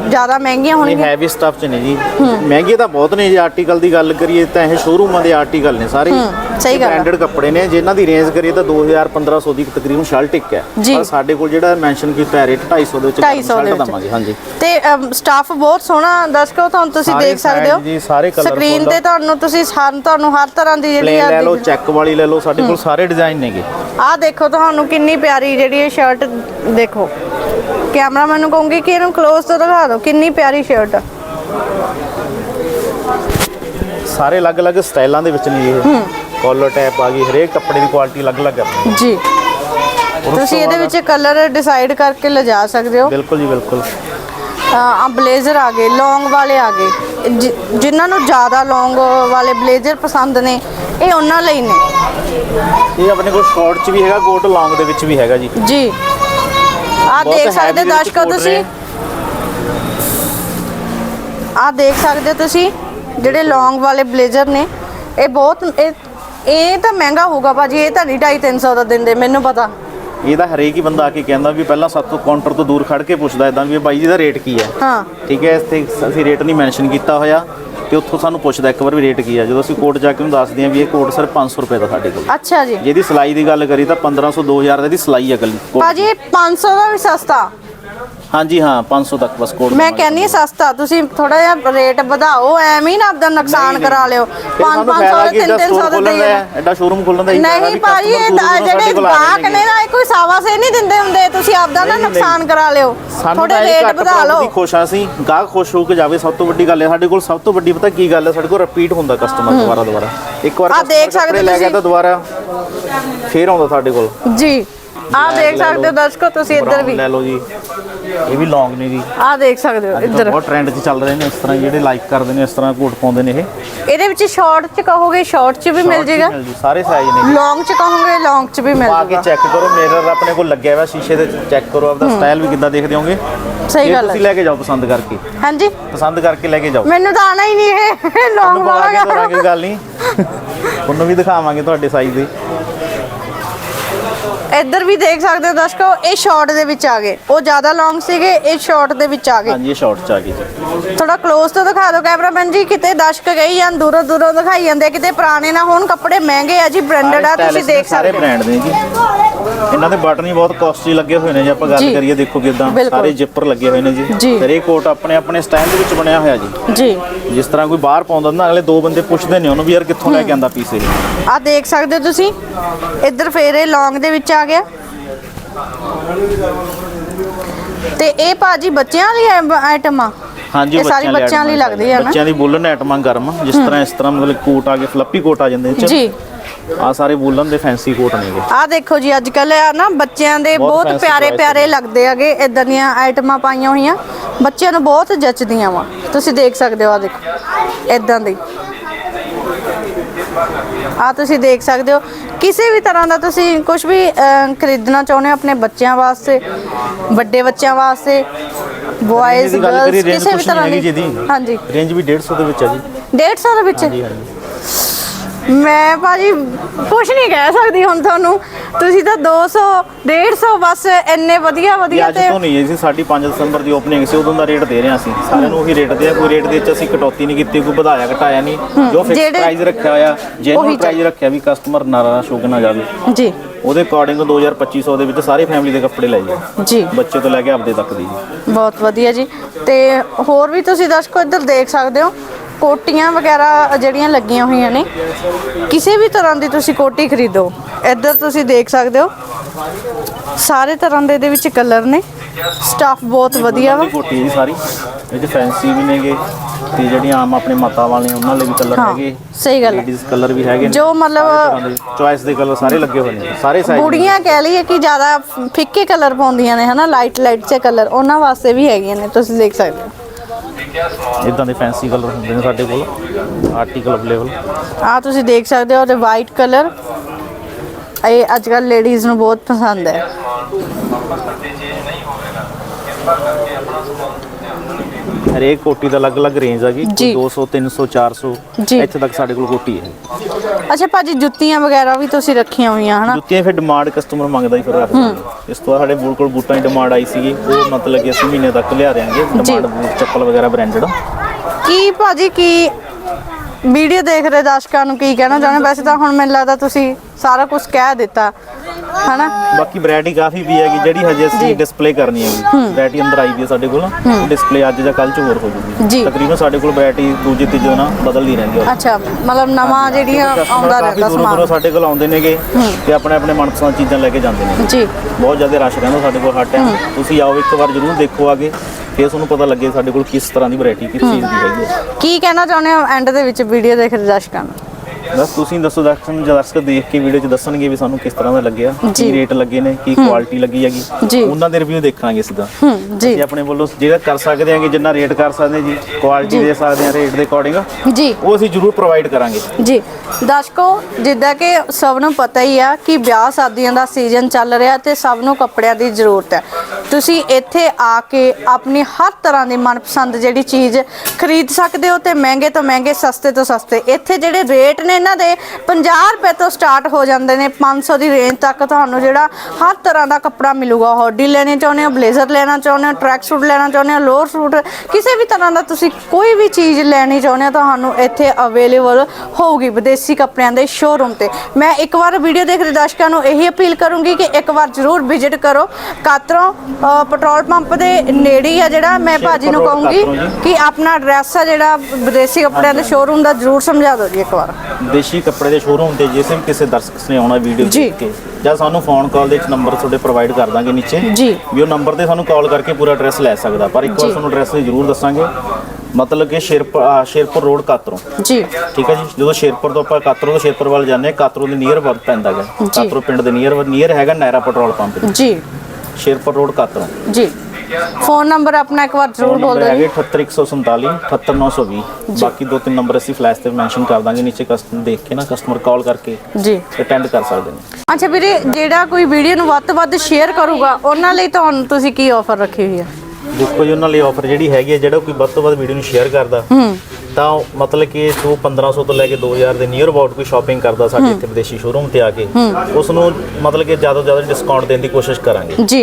ਜ਼ਿਆਦਾ ਮਹਿੰਗੀਆਂ ਹੋਣਗੀਆਂ। ਹੈਵੀ ਸਟਫ ਚ ਨੇ ਜੀ। ਮਹਿੰਗੇ ਤਾਂ ਬਹੁਤ ਨੇ ਜੇ। ਆਰਟੀਕਲ ਦੀ ਗੱਲ ਕਰੀਏ ਤਾਂ ਇਹ ਸ਼ੋਰੂਮਾਂ ਦੇ ਆਰਟੀਕਲ ਨੇ ਸਾਰੇ। ਸਹੀ ਗੱਲ। ਬ੍ਰਾਂਡਡ ਕੱਪੜੇ ਨੇ। ਜਿਨ੍ਹਾਂ ਦੀ ਰੇਂਜ ਕਰੀਏ ਤਾਂ 2000 1500 ਦੀ ਤਕਰੀਬਨ ਸ਼ਰਟ ਇੱਕ ਹੈ। ਪਰ ਸਾਡੇ ਕੋਲ ਜਿਹੜਾ ਮੈਂਸ਼ਨ ਕੀਤਾ ਰੇਟ 250 ਦੇ ਵਿੱਚ 250 ਦੇ ਸ਼ਰਟ ਦਵਾਂਗੇ ਹਾਂਜੀ। ਤੇ ਸਟਾਫ ਬਹੁਤ ਸੋਹਣਾ ਦਰਸ਼ਕੋ ਤੁਹਾਨੂੰ ਤੁਸੀਂ ਦੇਖ ਸਕਦੇ ਹੋ। ਜੀ, ਸਾਰੇ colourful ਸਕਰੀਨ ਤੇ। ਤੁਹਾਨੂੰ ਤੁਸੀਂ ਹਰ ਤੁਹਾਨੂੰ ਹਰ ਤਰ੍ਹਾਂ ਦੀ ਜਿਹੜੀ ਆ ਲੈ ਲਓ ਚੈੱਕ ਵਾਲੀ ਲੈ ਲਓ ਸਾਡੇ ਕੋਲ ਸਾਰੇ ਡਿਜ਼ਾਈਨ ਨੇਗੇ। ਆ ਦੇਖੋ ਤੁਹਾਨੂੰ ਕਿੰਨੀ ਪਿਆਰੀ ਜਿਹੜੀ ਇਹ ਸ਼ਰਟ ਦੇਖੋ। ਕੈਮਰਾਮੈਨ ਨੂੰ ਕਹੂੰਗੀ ਕਿ ਇਹਨੂੰ ক্লোਜ਼ ਤੋਂ ਦਿਖਾ ਦਿਓ ਕਿੰਨੀ ਪਿਆਰੀ ਸ਼ਰਟ ਆ। ਸਾਰੇ ਅਲੱਗ-ਅਲੱਗ ਸਟਾਈਲਾਂ ਦੇ ਵਿੱਚ ਨੇ ਇਹ। ਕਾਲਰ ਟੈਪ ਆ ਗਈ ਹਰੇਕ ਕੱਪੜੇ ਦੀ ਕੁਆਲਿਟੀ ਅਲੱਗ-ਅਲੱਗ ਹੈ। ਜੀ। ਤੁਸੀਂ ਇਹਦੇ ਵਿੱਚ ਕਲਰ ਡਿਸਾਈਡ ਕਰਕੇ ਲਿਜਾ ਸਕਦੇ ਹੋ। ਬਿਲਕੁਲ ਜੀ ਬਿਲਕੁਲ। ਆ ਬਲੇਜ਼ਰ ਆ ਗਏ ਲੌਂਗ ਵਾਲੇ ਆ ਗਏ। ਜਿ- ਜਿਨ੍ਹਾਂ ਨੂੰ ਜ਼ਿਆਦਾ ਲੌਂਗ ਵਾਲੇ ਬਲੇਜ਼ਰ ਪਸੰਦ ਨੇ ਇਹ ਉਹਨਾਂ ਲਈ ਨੇ। ਇਹ ਆਪਣੇ ਕੋਲ ਸ਼ਾਰਟ ਚ ਵੀ ਹੈਗਾ ਕੋਟ ਲੌਂਗ ਦੇ ਵਿੱਚ ਵੀ ਹੈਗਾ ਜੀ। ਜੀ। ਆ ਬਹੁਤ ਦੇਖ ਸਕਦੇ ਵਿੱਚ ਦਰਸ਼ਕੋ ਕੋਟ ਤੁਸੀਂ। ਆ ਦੇਖ ਸਕਦੇ ਹੋ ਤੁਸੀਂ ਜਿਹੜੇ ਲੌਂਗ ਵਾਲੇ ਬਲੇਜ਼ਰ ਨੇ। ਇਹ ਬਹੁਤ ਇਹ ਇਹ ਤਾਂ ਮਹਿੰਗਾ ਹੋਊਗਾ ਭਾਜੀ ਇਹ ਤਾਂ ਨਹੀਂ 250 300 ਦਾ ਦਿੰਦੇ ਮੈਨੂੰ ਪਤਾ। ਇਹਦਾ ਹਰੇਕ ਹੀ ਬੰਦਾ ਆ ਕੇ ਕਹਿੰਦਾ ਵੀ ਪਹਿਲਾਂ ਸਭ ਤੋਂ ਕਾਊਂਟਰ ਤੋਂ ਦੂਰ ਖੜ ਕੇ ਪੁੱਛਦਾ ਇਦਾਂ ਵੀ ਇਹ ਬਾਈ ਜੀ ਦਾ ਰੇਟ ਕੀ ਹੈ? ਹਾਂ। ਠੀਕ ਹੈ ਇੱਥੇ ਅਸੀਂ ਰੇਟ ਨਹੀਂ ਮੈਂਸ਼ਨ ਕੀਤਾ ਹੋਇਆ ਤੇ ਉੱਥੋਂ ਸਾਨੂੰ ਪੁੱਛਦਾ ਇੱਕ ਵਾਰ ਵੀ ਰੇਟ ਕੀ ਹੈ? ਜਦੋਂ ਅਸੀਂ ਕੋਟ ਜਾ ਕੇ ਉਹਨੂੰ ਦੱਸਦੇ ਹਾਂ ਵੀ ਇਹ ਕੋਟ ਸਿਰਫ 500 ਰੁਪਏ ਦਾ ਸਾਡੇ ਕੋਲ। ਅੱਛਾ ਜੀ। ਜਿਹਦੀ ਸਿਲਾਈ ਦੀ ਗੱਲ ਕਰੀ ਤਾਂ 1500 2000 ਦੀ ਸਿਲਾਈ ਹੈ ਇਕੱਲੀ ਕੋਟ ਭਾਜੀ ਇਹ 500 ਦਾ ਵੀ ਸਸਤਾ। ਹਾਂਜੀ ਹਾਂ 500 ਤੱਕ ਬਸ ਕੋਟ ਮੈਂ ਕਹਿੰਨੀ ਸਸਤਾ ਤੁਸੀਂ ਥੋੜਾ ਜਿਹਾ ਰੇਟ ਵਧਾਓ ਐਵੇਂ ਹੀ ਨਾ ਆਪਦਾ ਨੁਕਸਾਨ ਕਰਾ ਲਿਓ। 5 500 ਦੇ 3 300 ਦੇ ਦੇ ਐਡਾ ਸ਼ੋਰੂਮ ਖੋਲਣ ਦਾ ਨਹੀਂ ਭਾਜੀ ਇਹ ਜਿਹੜੇ ਆ ਗਾਹਕ ਨੇ। ਨਾ ਕੋਈ ਸਾਵਾ ਸੇ ਨਹੀਂ ਦਿੰਦੇ ਹੁੰਦੇ ਤੁਸੀਂ ਆਪਦਾ ਨਾ। ਨੁਕਸਾਨ ਕਰਾ ਲਿਓ। ਥੋੜੇ ਰੇਟ ਵਧਾ ਲਓ। ਦੀ ਖੁਸ਼ ਆ ਅਸੀਂ। ਗਾਹਕ ਖੁਸ਼ ਹੋ ਕੇ ਜਾਵੇ ਸਭ ਤੋਂ ਵੱਡੀ ਗੱਲ ਹੈ ਸਾਡੇ ਕੋਲ ਸਭ ਤੋਂ ਵੱਡੀ ਪਤਾ ਕੀ ਗੱਲ ਹੈ? ਸਾਡੇ ਕੋਲ ਰਿਪੀਟ ਹੁੰਦਾ ਕਸਟਮਰ ਦੁਬਾਰਾ ਦੁਬਾਰਾ ਇੱਕ ਵਾਰ customer ਦੇਖ ਸਕਦੇ ਲੈ ਗਿਆ ਤੁਸੀਂ। ਤਾਂ ਦੁਬਾਰਾ ਫੇਰ ਆਉਂਦਾ ਸਾਡੇ ਕੋਲ। ਜੀ। ਆਹ ਦੇਖ ਸਕਦੇ ਹੋ ਦਰਸ਼ਕੋ ਤੁਸੀਂ ਇੱਧਰ ਵੀ। ਲੈ ਲਓ ਜੀ। ਇਹ ਵੀ ਲੌਂਗ ਨੇ ਜੀ। ਆਹ ਦੇਖ ਸਕਦੇ ਹੋ ਤਾਂ ਇੱਧਰ। ਬਹੁਤ ਟ੍ਰੈਂਡ 'ਚ ਚੱਲ ਰਹੇ ਨੇ ਇਸ ਤਰ੍ਹਾਂ ਜਿਹੜੇ ਲਾਈਕ ਕਰਦੇ ਨੇ ਇਸ ਤਰ੍ਹਾਂ ਕੋਟ ਪਾਉਂਦੇ ਨੇ ਇਹ। ਇਹਦੇ ਵਿੱਚ ਸ਼ਾਰਟ ਚ ਕਹੋਗੇ ਸ਼ਾਰਟ ਚ ਵੀ ਮਿਲ Short 'ਚ ਜਾਏਗਾ ਮਿਲ ਜੂ, ਸਾਰੇ ਸਾਈਜ਼ ਨੇ। ਲੌਂਗ ਚ ਕਹੋਗੇ ਲੌਂਗ ਚ ਵੀ ਮਿਲ ਪਾ ਕੇ ਜਾਏਗਾ ਚੈੱਕ ਕਰੋ ਮਿਰਰ ਆਪਣੇ ਕੋਲ ਲੱਗਿਆ ਹੋਇਆ ਸ਼ੀਸ਼ੇ ਦੇ ਚੈੱਕ ਕਰੋ ਆਪਦਾ ਸਟਾਈਲ ਵੀ ਕਿੱਦਾਂ ਦੇਖਦੇ ਹੋਗੇ ਸਹੀ ਗੱਲ ਤੁਸੀਂ ਹੈ। ਲੈ ਕੇ ਜਾਓ ਪਸੰਦ ਕਰਕੇ। ਹਾਂਜੀ। ਪਸੰਦ ਕਰਕੇ ਲੈ ਕੇ ਜਾਓ। ਮੈਨੂੰ ਤਾਂ ਆਣਾ ਹੀ ਨਹੀਂ ਇਹ। ਲੌਂਗ ਕੇ ਵਾਲਾ। ਗੱਲ ਨਹੀਂ। ਤੁਹਾਨੂੰ ਵੀ ਦਿਖਾਵਾਂਗੇ ਤੁਹਾਡੇ ਸਾਈਜ਼ ਦੇ। ਇੱਧਰ ਵੀ ਦੇਖ ਸਕਦੇ ਹੋ ਦਰਸ਼ਕੋ ਇਹ ਸ਼ਾਰਟ ਦੇ ਵਿੱਚ ਆ ਗਏ। ਉਹ ਜ਼ਿਆਦਾ ਲੌਂਗ ਸੀਗੇ ਇਹ ਸ਼ਾਰਟ ਦੇ ਵਿੱਚ ਆ ਗਏ। ਹਾਂਜੀ ਇਹ ਸ਼ਾਰਟ ਚ ਆ ਗਈ ਜੀ। ਥੋੜਾ ক্লোਜ਼ ਤੋਂ ਦਿਖਾ ਦਿਓ ਕੈਮਰਾਮੈਨ ਜੀ ਕਿਤੇ ਦਰਸ਼ਕ ਗਈ ਜਾਂ ਦੂਰੋਂ ਦੂਰੋਂ ਦਿਖਾਈ ਜਾਂਦੇ ਕਿਤੇ ਪੁਰਾਣੇ ਨਾ ਹੋਣ ਕੱਪੜੇ ਮਹਿੰਗੇ ਆ ਜੀ ਬ੍ਰਾਂਡਡ ਆ ਤੁਸੀਂ ਦੇਖ ਸਾਰੇ ਸਕਦੇ ਹੋ। ਬ੍ਰਾਂਡ ਨੇ ਜੀ। ਇਹਨਾਂ ਦੇ ਬਟਨ ਹੀ ਬਹੁਤ ਕਾਸਟਲੀ ਲੱਗੇ ਹੋਏ ਨੇ ਜੇ ਆਪਾਂ। ਗੱਲ ਕਰੀਏ ਦੇਖੋ ਕਿਦਾਂ। ਸਾਰੇ ਜਿੱਪਰ ਲੱਗੇ ਹੋਏ ਨੇ ਜੀ। ਇਹ ਕੋਟ ਆਪਣੇ ਆਪਣੇ ਸਟਾਈਲ ਦੇ ਵਿੱਚ ਬਣਿਆ ਹੋਇਆ ਜੀ। ਜੀ। ਜਿਸ ਤਰ੍ਹਾਂ ਕੋਈ ਬਾਹਰ ਪਾਉਂਦਾ ਨਾ ਅਗਲੇ ਦੋ ਬੰਦੇ ਪੁੱਛਦੇ ਨੇ ਉਹਨੂੰ ਵੀ ਯਾਰ ਕਿੱਥੋਂ ਲੈ ਕੇ ਆਂਦਾ ਪੀਸ ਇਹ। ਆ ਦੇਖ ਸਕਦੇ ਹੋ ਤੁਸੀਂ? ਇੱਧਰ ਫੇਰ ਇਹ ਲੌਂਗ ਦੇ ਵਿੱਚ ਆ ਗਿਆ। ਤੇ ਇਹ ਭਾਜੀ ਬੱਚਿਆਂ ਵਾਲੀ ਆਈਟਮ ਆ? ਹਾਂਜੀ ਇਹ ਸਾਰੀ ਬੱਚਿਆਂ ਲਈ ਲੱਗਦੀ ਆ ਨਾ? ਬੱਚਿਆਂ ਦੀ ਬੁੱਲਨ ਆਈਟਮਾਂ ਗਰਮ। ਜਿਸ ਤਰ੍ਹਾਂ ਇਸ ਤਰ੍ਹਾਂ ਮਤਲਬ ਕੋਟ ਆ ਗਏ ਫਲੱਪੀ ਕੋਟ ਆ ਜਾਂਦੇ ਨੇ ਜੀ। ਆ ਸਾਰੇ ਬੁੱਲਨ ਦੇ ਫੈਂਸੀ ਕੋਟ ਨੇਗੇ ਆ ਦੇਖੋ ਜੀ ਅੱਜ ਕੱਲ ਆ ਨਾ ਬੱਚਿਆਂ ਦੇ ਬਹੁਤ ਪਿਆਰੇ ਪਿਆਰੇ। ਲੱਗਦੇ ਹੈਗੇ ਇਦਾਂ ਦੀਆਂ ਆਈਟਮਾਂ ਪਾਈਆਂ ਹੋਈਆਂ। ਬੱਚਿਆਂ ਨੂੰ ਬਹੁਤ ਜੱਚਦੀਆਂ ਵਾ। ਤੁਸੀਂ ਦੇਖ ਸਕਦੇ ਹੋ ਆ ਦੇਖੋ ਇਦਾਂ ਦੀ। ਆ ਤੁਸੀਂ ਦੇਖ ਸਕਦੇ ਹੋ ਕਿਸੇ ਵੀ ਤਰ੍ਹਾਂ ਦਾ ਤੁਸੀਂ ਕੁਝ ਵੀ ਅਹ, ਖਰੀਦਣਾ ਚਾਹੁੰਦੇ ਹੋ ਆਪਣੇ ਬੱਚਿਆਂ ਵਾਸਤੇ ਵੱਡੇ ਬੱਚਿਆਂ ਵਾਸਤੇ ਬॉयਜ਼ ਦੀ ਗੱਲ ਕਰੀਏ ਗਰਲਸ ਰੇਂਜ ਕਿਸੇ ਵੀ ਕੁਛ ਤਰ੍ਹਾਂ ਨਹੀਂ ਦੀ। ਹਾਂਜੀ। ਰੇਂਜ ਵੀ 150 ਦੇ ਵਿੱਚ ਆ ਜੀ। 150 ਦੇ ਵਿੱਚ? ਹਾਂਜੀ ਹਾਂਜੀ। ਮੈਂ ਭਾਜੀ ਕੁਝ ਨਹੀਂ ਕਹਿ ਸਕਦੀ ਹੁਣ ਤੁਹਾਨੂੰ। ਤੁਸੀਂ ਤਾਂ 200 150 ਬਸ ਇੰਨੇ ਵਧੀਆ ਇਹ ਵਧੀਆ ਅੱਜ ਤੇ ਤੋਂ ਨਹੀਂ ਹੈ ਜੀ ਸਾਡੀ 5 ਦਸੰਬਰ ਦੀ ਓਪਨਿੰਗ ਸੀ ਉਦੋਂ ਦਾ ਰੇਟ ਦੇ ਰਹੇ ਹਾਂ ਅਸੀਂ। ਸਾਰਿਆਂ ਨੂੰ ਉਹੀ ਰੇਟ ਦੇ ਆ ਕੋਈ ਰੇਟ ਦੇ ਵਿੱਚ ਅਸੀਂ ਕਟੌਤੀ ਨਹੀਂ ਕੀਤੀ ਕੋਈ ਵਧਾਇਆ ਘਟਾਇਆ ਨਹੀਂ। ਜੋ ਫਿਕਸ ਜਿਹੜੇ- ਪ੍ਰਾਈਸ ਰੱਖਿਆ ਹੋਇਆ ਉਹੀ ਜੈਨੂਅਲ ਚੱਲ- ਪ੍ਰਾਈਸ ਰੱਖਿਆ ਵੀ ਕਸਟਮਰ ਨਾਰਾਜ਼ ਹੋ ਕੇ ਨਾ ਜਾਵੇ। ਜੀ। ਉਹਦੇ ਅਕੋਰਡਿੰਗ 2000 2500 ਦੇ ਵਿੱਚ ਸਾਰੇ ਫੈਮਿਲੀ ਦੇ ਕੱਪੜੇ ਲੈ ਜਾਓ ਜੀ। ਬੱਚੇ ਤੋਂ ਲੈ ਕੇ ਆਪਦੇ ਤੱਕ ਦੀ। ਬਹੁਤ ਵਧੀਆ ਜੀ। ਤੇ ਹੋਰ ਵੀ ਤੁਸੀਂ ਦਰਸ਼ਕੋ ਇੱਧਰ ਦੇਖ ਸਕਦੇ ਹੋ। ਕੋਟੀਆਂ ਵਗੈਰਾ ਜਿਹੜੀਆਂ ਲੱਗੀਆਂ ਹੋਈਆਂ ਨੇ ਕਿਸੇ ਵੀ ਤਰ੍ਹਾਂ ਦੀ ਤੁਸੀਂ ਕੋਟੀ ਖਰੀਦੋ ਇੱਧਰ ਤੁਸੀਂ ਦੇਖ ਸਕਦੇ ਹੋ। ਸਾਰੇ ਤਰ੍ਹਾਂ ਦੇ ਇਹਦੇ ਵਿੱਚ ਕਲਰ ਨੇ ਸਟਾਫ ਬਹੁਤ ਵਧੀਆ ਵਾ। ਦੀ ਕੋਟੀ ਜੀ ਸਾਰੀ ਇਹ ਫੈਂਸੀ ਵੀ ਨੇਗੇ ਤੇ ਜਿਹੜੀਆਂ ਆਮ ਆਪਣੇ ਮਾਤਾ ਵਾਲੇ ਉਹਨਾਂ ਲਈ ਵੀ ਕਲਰ ਹੈਗੇ। ਸਹੀ ਗੱਲ ਹੈ। ਲੇਡੀਜ਼ ਕਲਰ ਵੀ ਹੈਗੇ ਨੇ। ਜੋ ਮਤਲਬ ਚੁਆਇਸ ਦੇ ਕਲਰ ਸਾਰੇ ਲੱਗੇ ਹੋਏ ਨੇ ਸਾਰੇ ਸਾਈਜ਼ ਬੁੜੀਆਂ ਕਹਿ ਲਈਏ ਕਿ ਜ਼ਿਆਦਾ ਫਿੱਕੇ ਕਲਰ ਪਾਉਂਦੀਆਂ ਨੇ ਹਨਾ ਲਾਈਟ ਲਾਈਟ ਚ ਕਲਰ ਉਹਨਾਂ ਵਾਸਤੇ ਵੀ ਹੈਗੀਆਂ ਨੇ ਤੁਸੀਂ ਦੇਖ ਸਕਦੇ ਹੋ। ਇਦਾਂ ਦੇ ਫੈਂਸੀ ਕਲਰ ਹੁੰਦੇ ਨੇ ਸਾਡੇ ਕੋਲ ਆਰਟੀਕਲ ਅਵੇਲੇਬਲ ਆ ਤੁਸੀਂ ਦੇਖ ਸਕਦੇ ਹੋ ਉਹਦੇ ਵਾਈਟ ਕਲਰ ਇਹ ਅੱਜ ਕੱਲ ਲੇਡੀਜ਼ ਨੂੰ ਬਹੁਤ ਪਸੰਦ ਹੈ। ਹਰੇਕ ਕੋਟੀ ਦਾ ਅਲੱਗ-ਅਲੱਗ ਰੇਂਜ ਹੈਗੀ ਜੀ। 200 300 400 ਜੀ। ਇੱਥੇ ਤੱਕ ਸਾਡੇ ਕੋਲ ਕੋਟੀ ਹੈ। ਅੱਛਾ ਭਾਜੀ ਜੁੱਤੀਆਂ ਵਗੈਰਾ ਵੀ ਤੁਸੀਂ ਰੱਖੀਆਂ ਹੋਈਆਂ ਹਨਾ? ਜੁੱਤੀਆਂ ਫਿਰ ਡਿਮਾਂਡ ਕਸਟਮਰ ਮੰਗਦਾ ਹੀ ਫਿਰ ਰੱਖਦੇ ਹਾਂ। ਇਸ ਤੋਂ ਬਾਅਦ ਸਾਡੇ ਬੂਟ ਕੋਲ ਬੂਟਾਂ ਦੀ ਡਿਮਾਂਡ ਆਈ ਸੀਗੀ। ਉਹ ਮਤਲਬ ਕਿ ਅਸੀਂ ਮਹੀਨੇ ਤੱਕ ਲਿਆ ਦੇਾਂਗੇ ਡਿਮਾਂਡ ਬੂਟ ਚੱਪਲ ਵਗੈਰਾ ਬ੍ਰਾਂਡਡ ਕੀ ਭਾਜੀ ਕੀ ਵੀਡੀਓ ਦੇਖ ਰਹੇ ਦਰਸ਼ਕਾਂ ਨੂੰ ਕੀ ਕਹਿਣਾ ਚਾਹੁੰਦੇ? ਵੈਸੇ ਤਾਂ ਹੁਣ ਮੈਨੂੰ ਲੱਗਦਾ ਤੁਸੀਂ ਸਾਰਾ ਕੁਝ ਕਹਿ ਦਿੱਤਾ। ਹਨਾ? ਬਾਕੀ ਵੈਰਾਈਟੀ ਕਾਫੀ ਵੀ ਹੈਗੀ ਜਿਹੜੀ ਹਜੇ ਅਸੀਂ ਡਿਸਪਲੇ ਕਰਨੀ ਹੈਗੀ। ਵੈਰਾਈਟੀ ਅੰਦਰ ਆਈ ਵੀ ਹੈ ਸਾਡੇ ਕੋਲ। ਡਿਸਪਲੇ ਅੱਜ ਜਾਂ ਕੱਲ ਚ ਹੋਰ ਹੋ। ਜੂਗੀ। ਤਕਰੀਬਨ ਸਾਡੇ ਕੋਲ ਵੈਰਾਈਟੀ ਦੂਜੇ ਤੀਜੇ ਨਾ ਬਦਲਦੀ ਰਹਿੰਦੀ ਹੈ ਅੱਛਾ ਮਤਲਬ ਨਵਾਂ ਜਿਹੜੀਆਂ ਆਉਂਦਾ ਰਹਿੰਦਾ ਸਮਾਨ। ਸਾਡੇ ਕੋਲ ਆਉਂਦੇ ਨੇਗੇ ਤੇ ਆਪਣੇ ਆਪਣੇ ਮਨਪਸੰਦ ਚੀਜ਼ਾਂ ਲੈ ਕੇ ਜਾਂਦੇ ਨੇ ਜੀ। ਬਹੁਤ ਜ਼ਿਆਦਾ ਰਸ਼ ਰਹਿੰਦਾ ਸਾਡੇ ਕੋਲ ਹਰ ਟਾਈਮ ਤੁਸੀਂ ਆਓ ਇੱਕ ਵਾਰ ਜ਼ਰੂਰ ਦੇਖੋ ਆਗੇ ਫਿਰ ਤੁਹਾਨੂੰ ਪਤਾ ਲੱਗੇ ਸਾਡੇ ਕੋਲ ਕਿਸ ਤਰ੍ਹਾਂ ਦੀ ਵੈਰਾਈਟੀ ਕਿਸ ਚੀਜ਼ ਦੀ ਹੈਗੀ ਹੈ। ਕੀ ਕਹਿਣਾ ਚਾਹੁੰਦੇ ਹੋ ਐਂਡ ਦੇ ਵਿੱਚ ਵੀਡੀਓ ਦੇਖ ਦਰਸ਼ਕਾਂ ਨੂੰ ਬਸ ਤੁਸੀਂ ਦੱਸੋ ਦਰਸ਼ਕ ਨੂੰ ਦਰਸ਼ਕ ਦੇਖ ਕੇ ਵੀਡੀਓ 'ਚ ਦੱਸਣਗੇ ਵੀ ਸਾਨੂੰ ਕਿਸ ਤਰ੍ਹਾਂ ਦਾ ਲੱਗਿਆ। ਕੀ ਰੇਟ ਲੱਗੇ ਨੇ ਕੀ ਕੁਆਲਿਟੀ ਲੱਗੀ ਹੈਗੀ। ਉਹਨਾਂ ਦੇ ਰਿਵਿਊ ਦੇਖਾਂਗੇ ਸਿੱਧਾ। ਹੂੰ ਜੀ। ਆਪਣੇ ਵੱਲੋਂ ਜਿਹੜਾ ਕਰ ਸਕਦੇ ਹਾਂਗੇ ਜਿੰਨਾ ਰੇਟ ਕਰ ਸਕਦੇ ਜੀ ਕੁਆਲਿਟੀ ਦੇ ਸਕਦੇ ਹਾਂ ਰੇਟ ਦੇ ਅਕੋਰਡਿੰਗ ਜੀ। ਉਹ ਅਸੀਂ ਜ਼ਰੂਰ ਪ੍ਰੋਵਾਈਡ ਕਰਾਂਗੇ। ਜੀ। ਦਰਸ਼ਕੋ ਜਿੱਦਾਂ ਕਿ ਸਭ ਨੂੰ ਪਤਾ ਹੀ ਆ ਕਿ ਵਿਆਹ ਸ਼ਾਦੀਆਂ ਦਾ ਸੀਜ਼ਨ ਚੱਲ ਰਿਹਾ ਤੇ ਸਭ ਨੂੰ ਕੱਪੜਿਆਂ ਦੀ ਜ਼ਰੂਰਤ ਹੈ। ਤੁਸੀਂ ਇੱਥੇ ਆ ਕੇ ਆਪਣੀ ਹਰ ਤਰ੍ਹਾਂ ਦੀ ਮਨਪਸੰਦ ਜਿਹੜੀ ਚੀਜ਼ ਖਰੀਦ ਸਕਦੇ ਹੋ ਤੇ ਮਹਿੰਗੇ ਤੋਂ ਮਹਿੰਗੇ ਸਸਤੇ ਤੋਂ ਸਸਤੇ। ਇੱਥੇ ਜਿਹੜੇ ਰੇਟ ਨੇ ਇਹਨਾਂ ਦੇ 50 ਰੁਪਏ ਤੋਂ ਸਟਾਰਟ ਹੋ ਜਾਂਦੇ ਨੇ 500 ਦੀ ਰੇਂਜ ਤੱਕ ਤੁਹਾਨੂੰ ਜਿਹੜਾ ਹਰ ਤਰ੍ਹਾਂ ਦਾ ਕੱਪੜਾ ਮਿਲੂਗਾ। ਹੋਡੀ ਲੈਣੀ ਚਾਹੁੰਦੇ ਹੋ ਬਲੇਜ਼ਰ ਲੈਣਾ ਚਾਹੁੰਦੇ ਹੋ ਟਰੈਕ ਸੂਟ ਲੈਣਾ ਚਾਹੁੰਦੇ ਹੋ ਲੋਅਰ ਸੂਟ ਕਿਸੇ ਵੀ ਤਰ੍ਹਾਂ ਦਾ ਤੁਸੀਂ ਕੋਈ ਵੀ ਚੀਜ਼ ਲੈਣੀ ਚਾਹੁੰਦੇ ਹੋ ਤੁਹਾਨੂੰ ਇੱਥੇ ਅਵੇਲੇਬਲ ਹੋਊਗੀ ਵਿਦੇਸ਼ੀ ਕੱਪੜਿਆਂ ਦੇ ਸ਼ੋਰੂਮ ਤੇ। ਮੈਂ ਇੱਕ ਵਾਰ ਵੀਡੀਓ ਦੇਖ ਰਹੇ ਦਰਸ਼ਕਾਂ ਨੂੰ ਇਹੀ ਅਪੀਲ ਕਰੂੰਗੀ ਕਿ ਇੱਕ ਵਾਰ ਜ਼ਰੂਰ ਵਿਜ਼ਿਟ ਕਰੋ। ਕਾਤਰੋਂ ਪੈਟਰੋਲ ਪੰਪ ਦੇ ਨੇੜੇ ਹੀ ਆ ਜਿਹੜਾ ਮੈਂ ਭਾਜੀ ਨੂੰ ਕਹੂੰਗੀ। ਕਿ ਆਪਣਾ ਐਡਰੈਸ ਆ ਜਿਹੜਾ ਵਿਦੇਸ਼ੀ ਕੱਪੜਿਆਂ ਦੇ ਸ਼ੋਰੂਮ ਦਾ ਜ਼ਰੂਰ ਸਮਝਾ ਦਿਓ ਜੀ ਇੱਕ ਵਾਰ। ਦੇਸ਼ੀ ਕੱਪੜੇ ਦੇ ਸ਼ੋਰੂਮ ਤੇ ਜਿਸੇ ਵੀ ਕਿਸੇ ਦਰਸ਼ਕ ਨੇ ਆਉਣਾ ਵੀਡੀਓ ਜੀ। ਦੇਖ ਕੇ ਜਾਂ ਸਾਨੂੰ ਫੋਨ ਕਾਲ ਦੇ ਵਿੱਚ ਨੰਬਰ ਤੁਹਾਡੇ ਪ੍ਰੋਵਾਈਡ ਕਰ ਦਾਂਗੇ ਨੀਚੇ ਜੀ। ਵੀ ਉਹ ਨੰਬਰ ਤੇ ਸਾਨੂੰ ਕਾਲ ਕਰਕੇ ਪੂਰਾ ਐਡਰੈਸ ਲੈ ਸਕਦਾ। ਪਰ ਇੱਕ ਵਾਰ ਜੀ। ਤੁਹਾਨੂੰ ਐਡਰੈਸ ਜ਼ਰੂਰ ਦੱਸਾਂਗੇ। ਮਤਲਬ ਕਿ ਸ਼ੇਰਪੁਰ ਅਹ ਸ਼ੇਰਪੁਰ ਰੋਡ ਕਾਤਰੋਂ। ਜੀ। ਠੀਕ ਹੈ ਜੀ? ਜਦੋਂ ਸ਼ੇਰਪੁਰ ਤੋਂ ਆਪਾਂ ਕਾਤਰੋਂ ਤੋਂ ਸ਼ੇਰਪੁਰ ਵੱਲ ਜਾਂਦੇ ਹਾਂ ਕਾਤਰੋਂ ਦੇ ਨੀਅਰ ਵਰਤ ਪੈਂਦਾ ਹੈਗਾ ਜੀ। ਕਾਤਰੋਂ ਪਿੰਡ ਦੇ ਨੀਅਰ ਨੀਅਰ ਹੈਗਾ ਨਾਇਰਾ ਪੈਟਰੋਲ ਪੰਪ ਜੀ। ਸ਼ੇਰਪੁਰ ਰੋਡ ਕਾਤਰੋਂ। ਜੀ। ਫੋਨ ਨੰਬਰ ਆਪਣਾ ਇੱਕ ਵਾਰ ਜ਼ਰੂਰ ਬੋਲ ਦਿਓ ਜੀ। ਹੈਗੇ 78147 78920 ਬਾਕੀ ਦੋ ਤਿੰਨ ਨੰਬਰ ਅਸੀਂ ਫਲੈਸ਼ ਤੇ ਮੈਂਸ਼ਨ ਕਰ ਦਾਂਗੇ ਨੀਚੇ ਕਸਟਮਰ ਦੇਖ ਕੇ ਨਾ ਕਸਟਮਰ ਕਾਲ ਕਰਕੇ ਜੀ। ਅਟੈਂਡ ਕਰ ਸਕਦੇ ਨੇ। ਅੱਛਾ ਵੀਰੇ ਜਿਹੜਾ ਕੋਈ ਵੀਡੀਓ ਨੂੰ ਵੱਧ ਤੋਂ ਵੱਧ ਸ਼ੇਅਰ ਕਰੂਗਾ ਉਹਨਾਂ ਲਈ ਤੁਹਾਨੂੰ ਤੁਸੀਂ ਕੀ ਆਫਰ ਰੱਖੀ ਹੋਈ ਹੈ ਦੇਖੋ ਜੀ ਉਹਨਾਂ ਲਈ ਆਫਰ ਜਿਹੜੀ ਹੈਗੀ ਹੈ ਜਿਹੜਾ ਕੋਈ ਵੱਧ ਤੋਂ ਵੱਧ ਵੀਡੀਓ ਨੂੰ ਸ਼ੇਅਰ ਕਰਦਾ ਤਾਂ ਮਤਲਬ ਕਿ ਜੋ 1500 ਤੋਂ ਲੈ ਕੇ 2000 ਦੇ ਨੀਅਰ ਅਬਾਊਟ ਕੋਈ ਸ਼ਾਪਿੰਗ ਕਰਦਾ ਸਾਡੇ ਇੱਥੇ ਵਿਦੇਸ਼ੀ ਸ਼ੋਰੂਮ ਤੇ ਆ ਕੇ ਉਸ ਨੂੰ ਮਤਲਬ ਕਿ ਜ਼ਿਆਦਾ ਤੋਂ ਜ਼ਿਆਦਾ ਡਿਸਕਾਊਂਟ ਦੇਣ ਦੀ ਕੋਸ਼ਿਸ਼ ਕਰਾਂਗੇ। ਜੀ।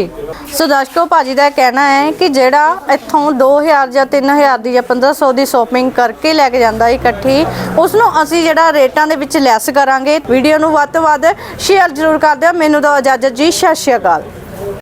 ਸੋ ਦਰਸ਼ਕੋ ਭਾਜੀ ਦਾ ਕਹਿਣਾ ਹੈ ਕਿ ਜਿਹੜਾ ਇੱਥੋਂ 2000 ਜਾਂ 3000 ਦੀ ਜਾਂ 1500 ਦੀ ਸ਼ਾਪਿੰਗ ਕਰਕੇ ਲੈ ਕੇ ਜਾਂਦਾ ਇਕੱਠੀ ਉਸ ਨੂੰ ਅਸੀਂ ਜਿਹੜਾ ਰੇਟਾਂ ਦੇ ਵਿੱਚ ਲੈਸ ਕਰਾਂਗੇ। ਵੀਡੀਓ ਨੂੰ ਵੱਧ ਤੋਂ ਵੱਧ ਸ਼ੇਅਰ ਜ਼ਰੂਰ ਕਰ ਦਿਓ। ਮੈਨੂੰ ਦਿਓ ਇਜਾਜ਼ਤ ਜੀ ਸਤਿ ਸ਼੍ਰੀ ਅਕਾਲ।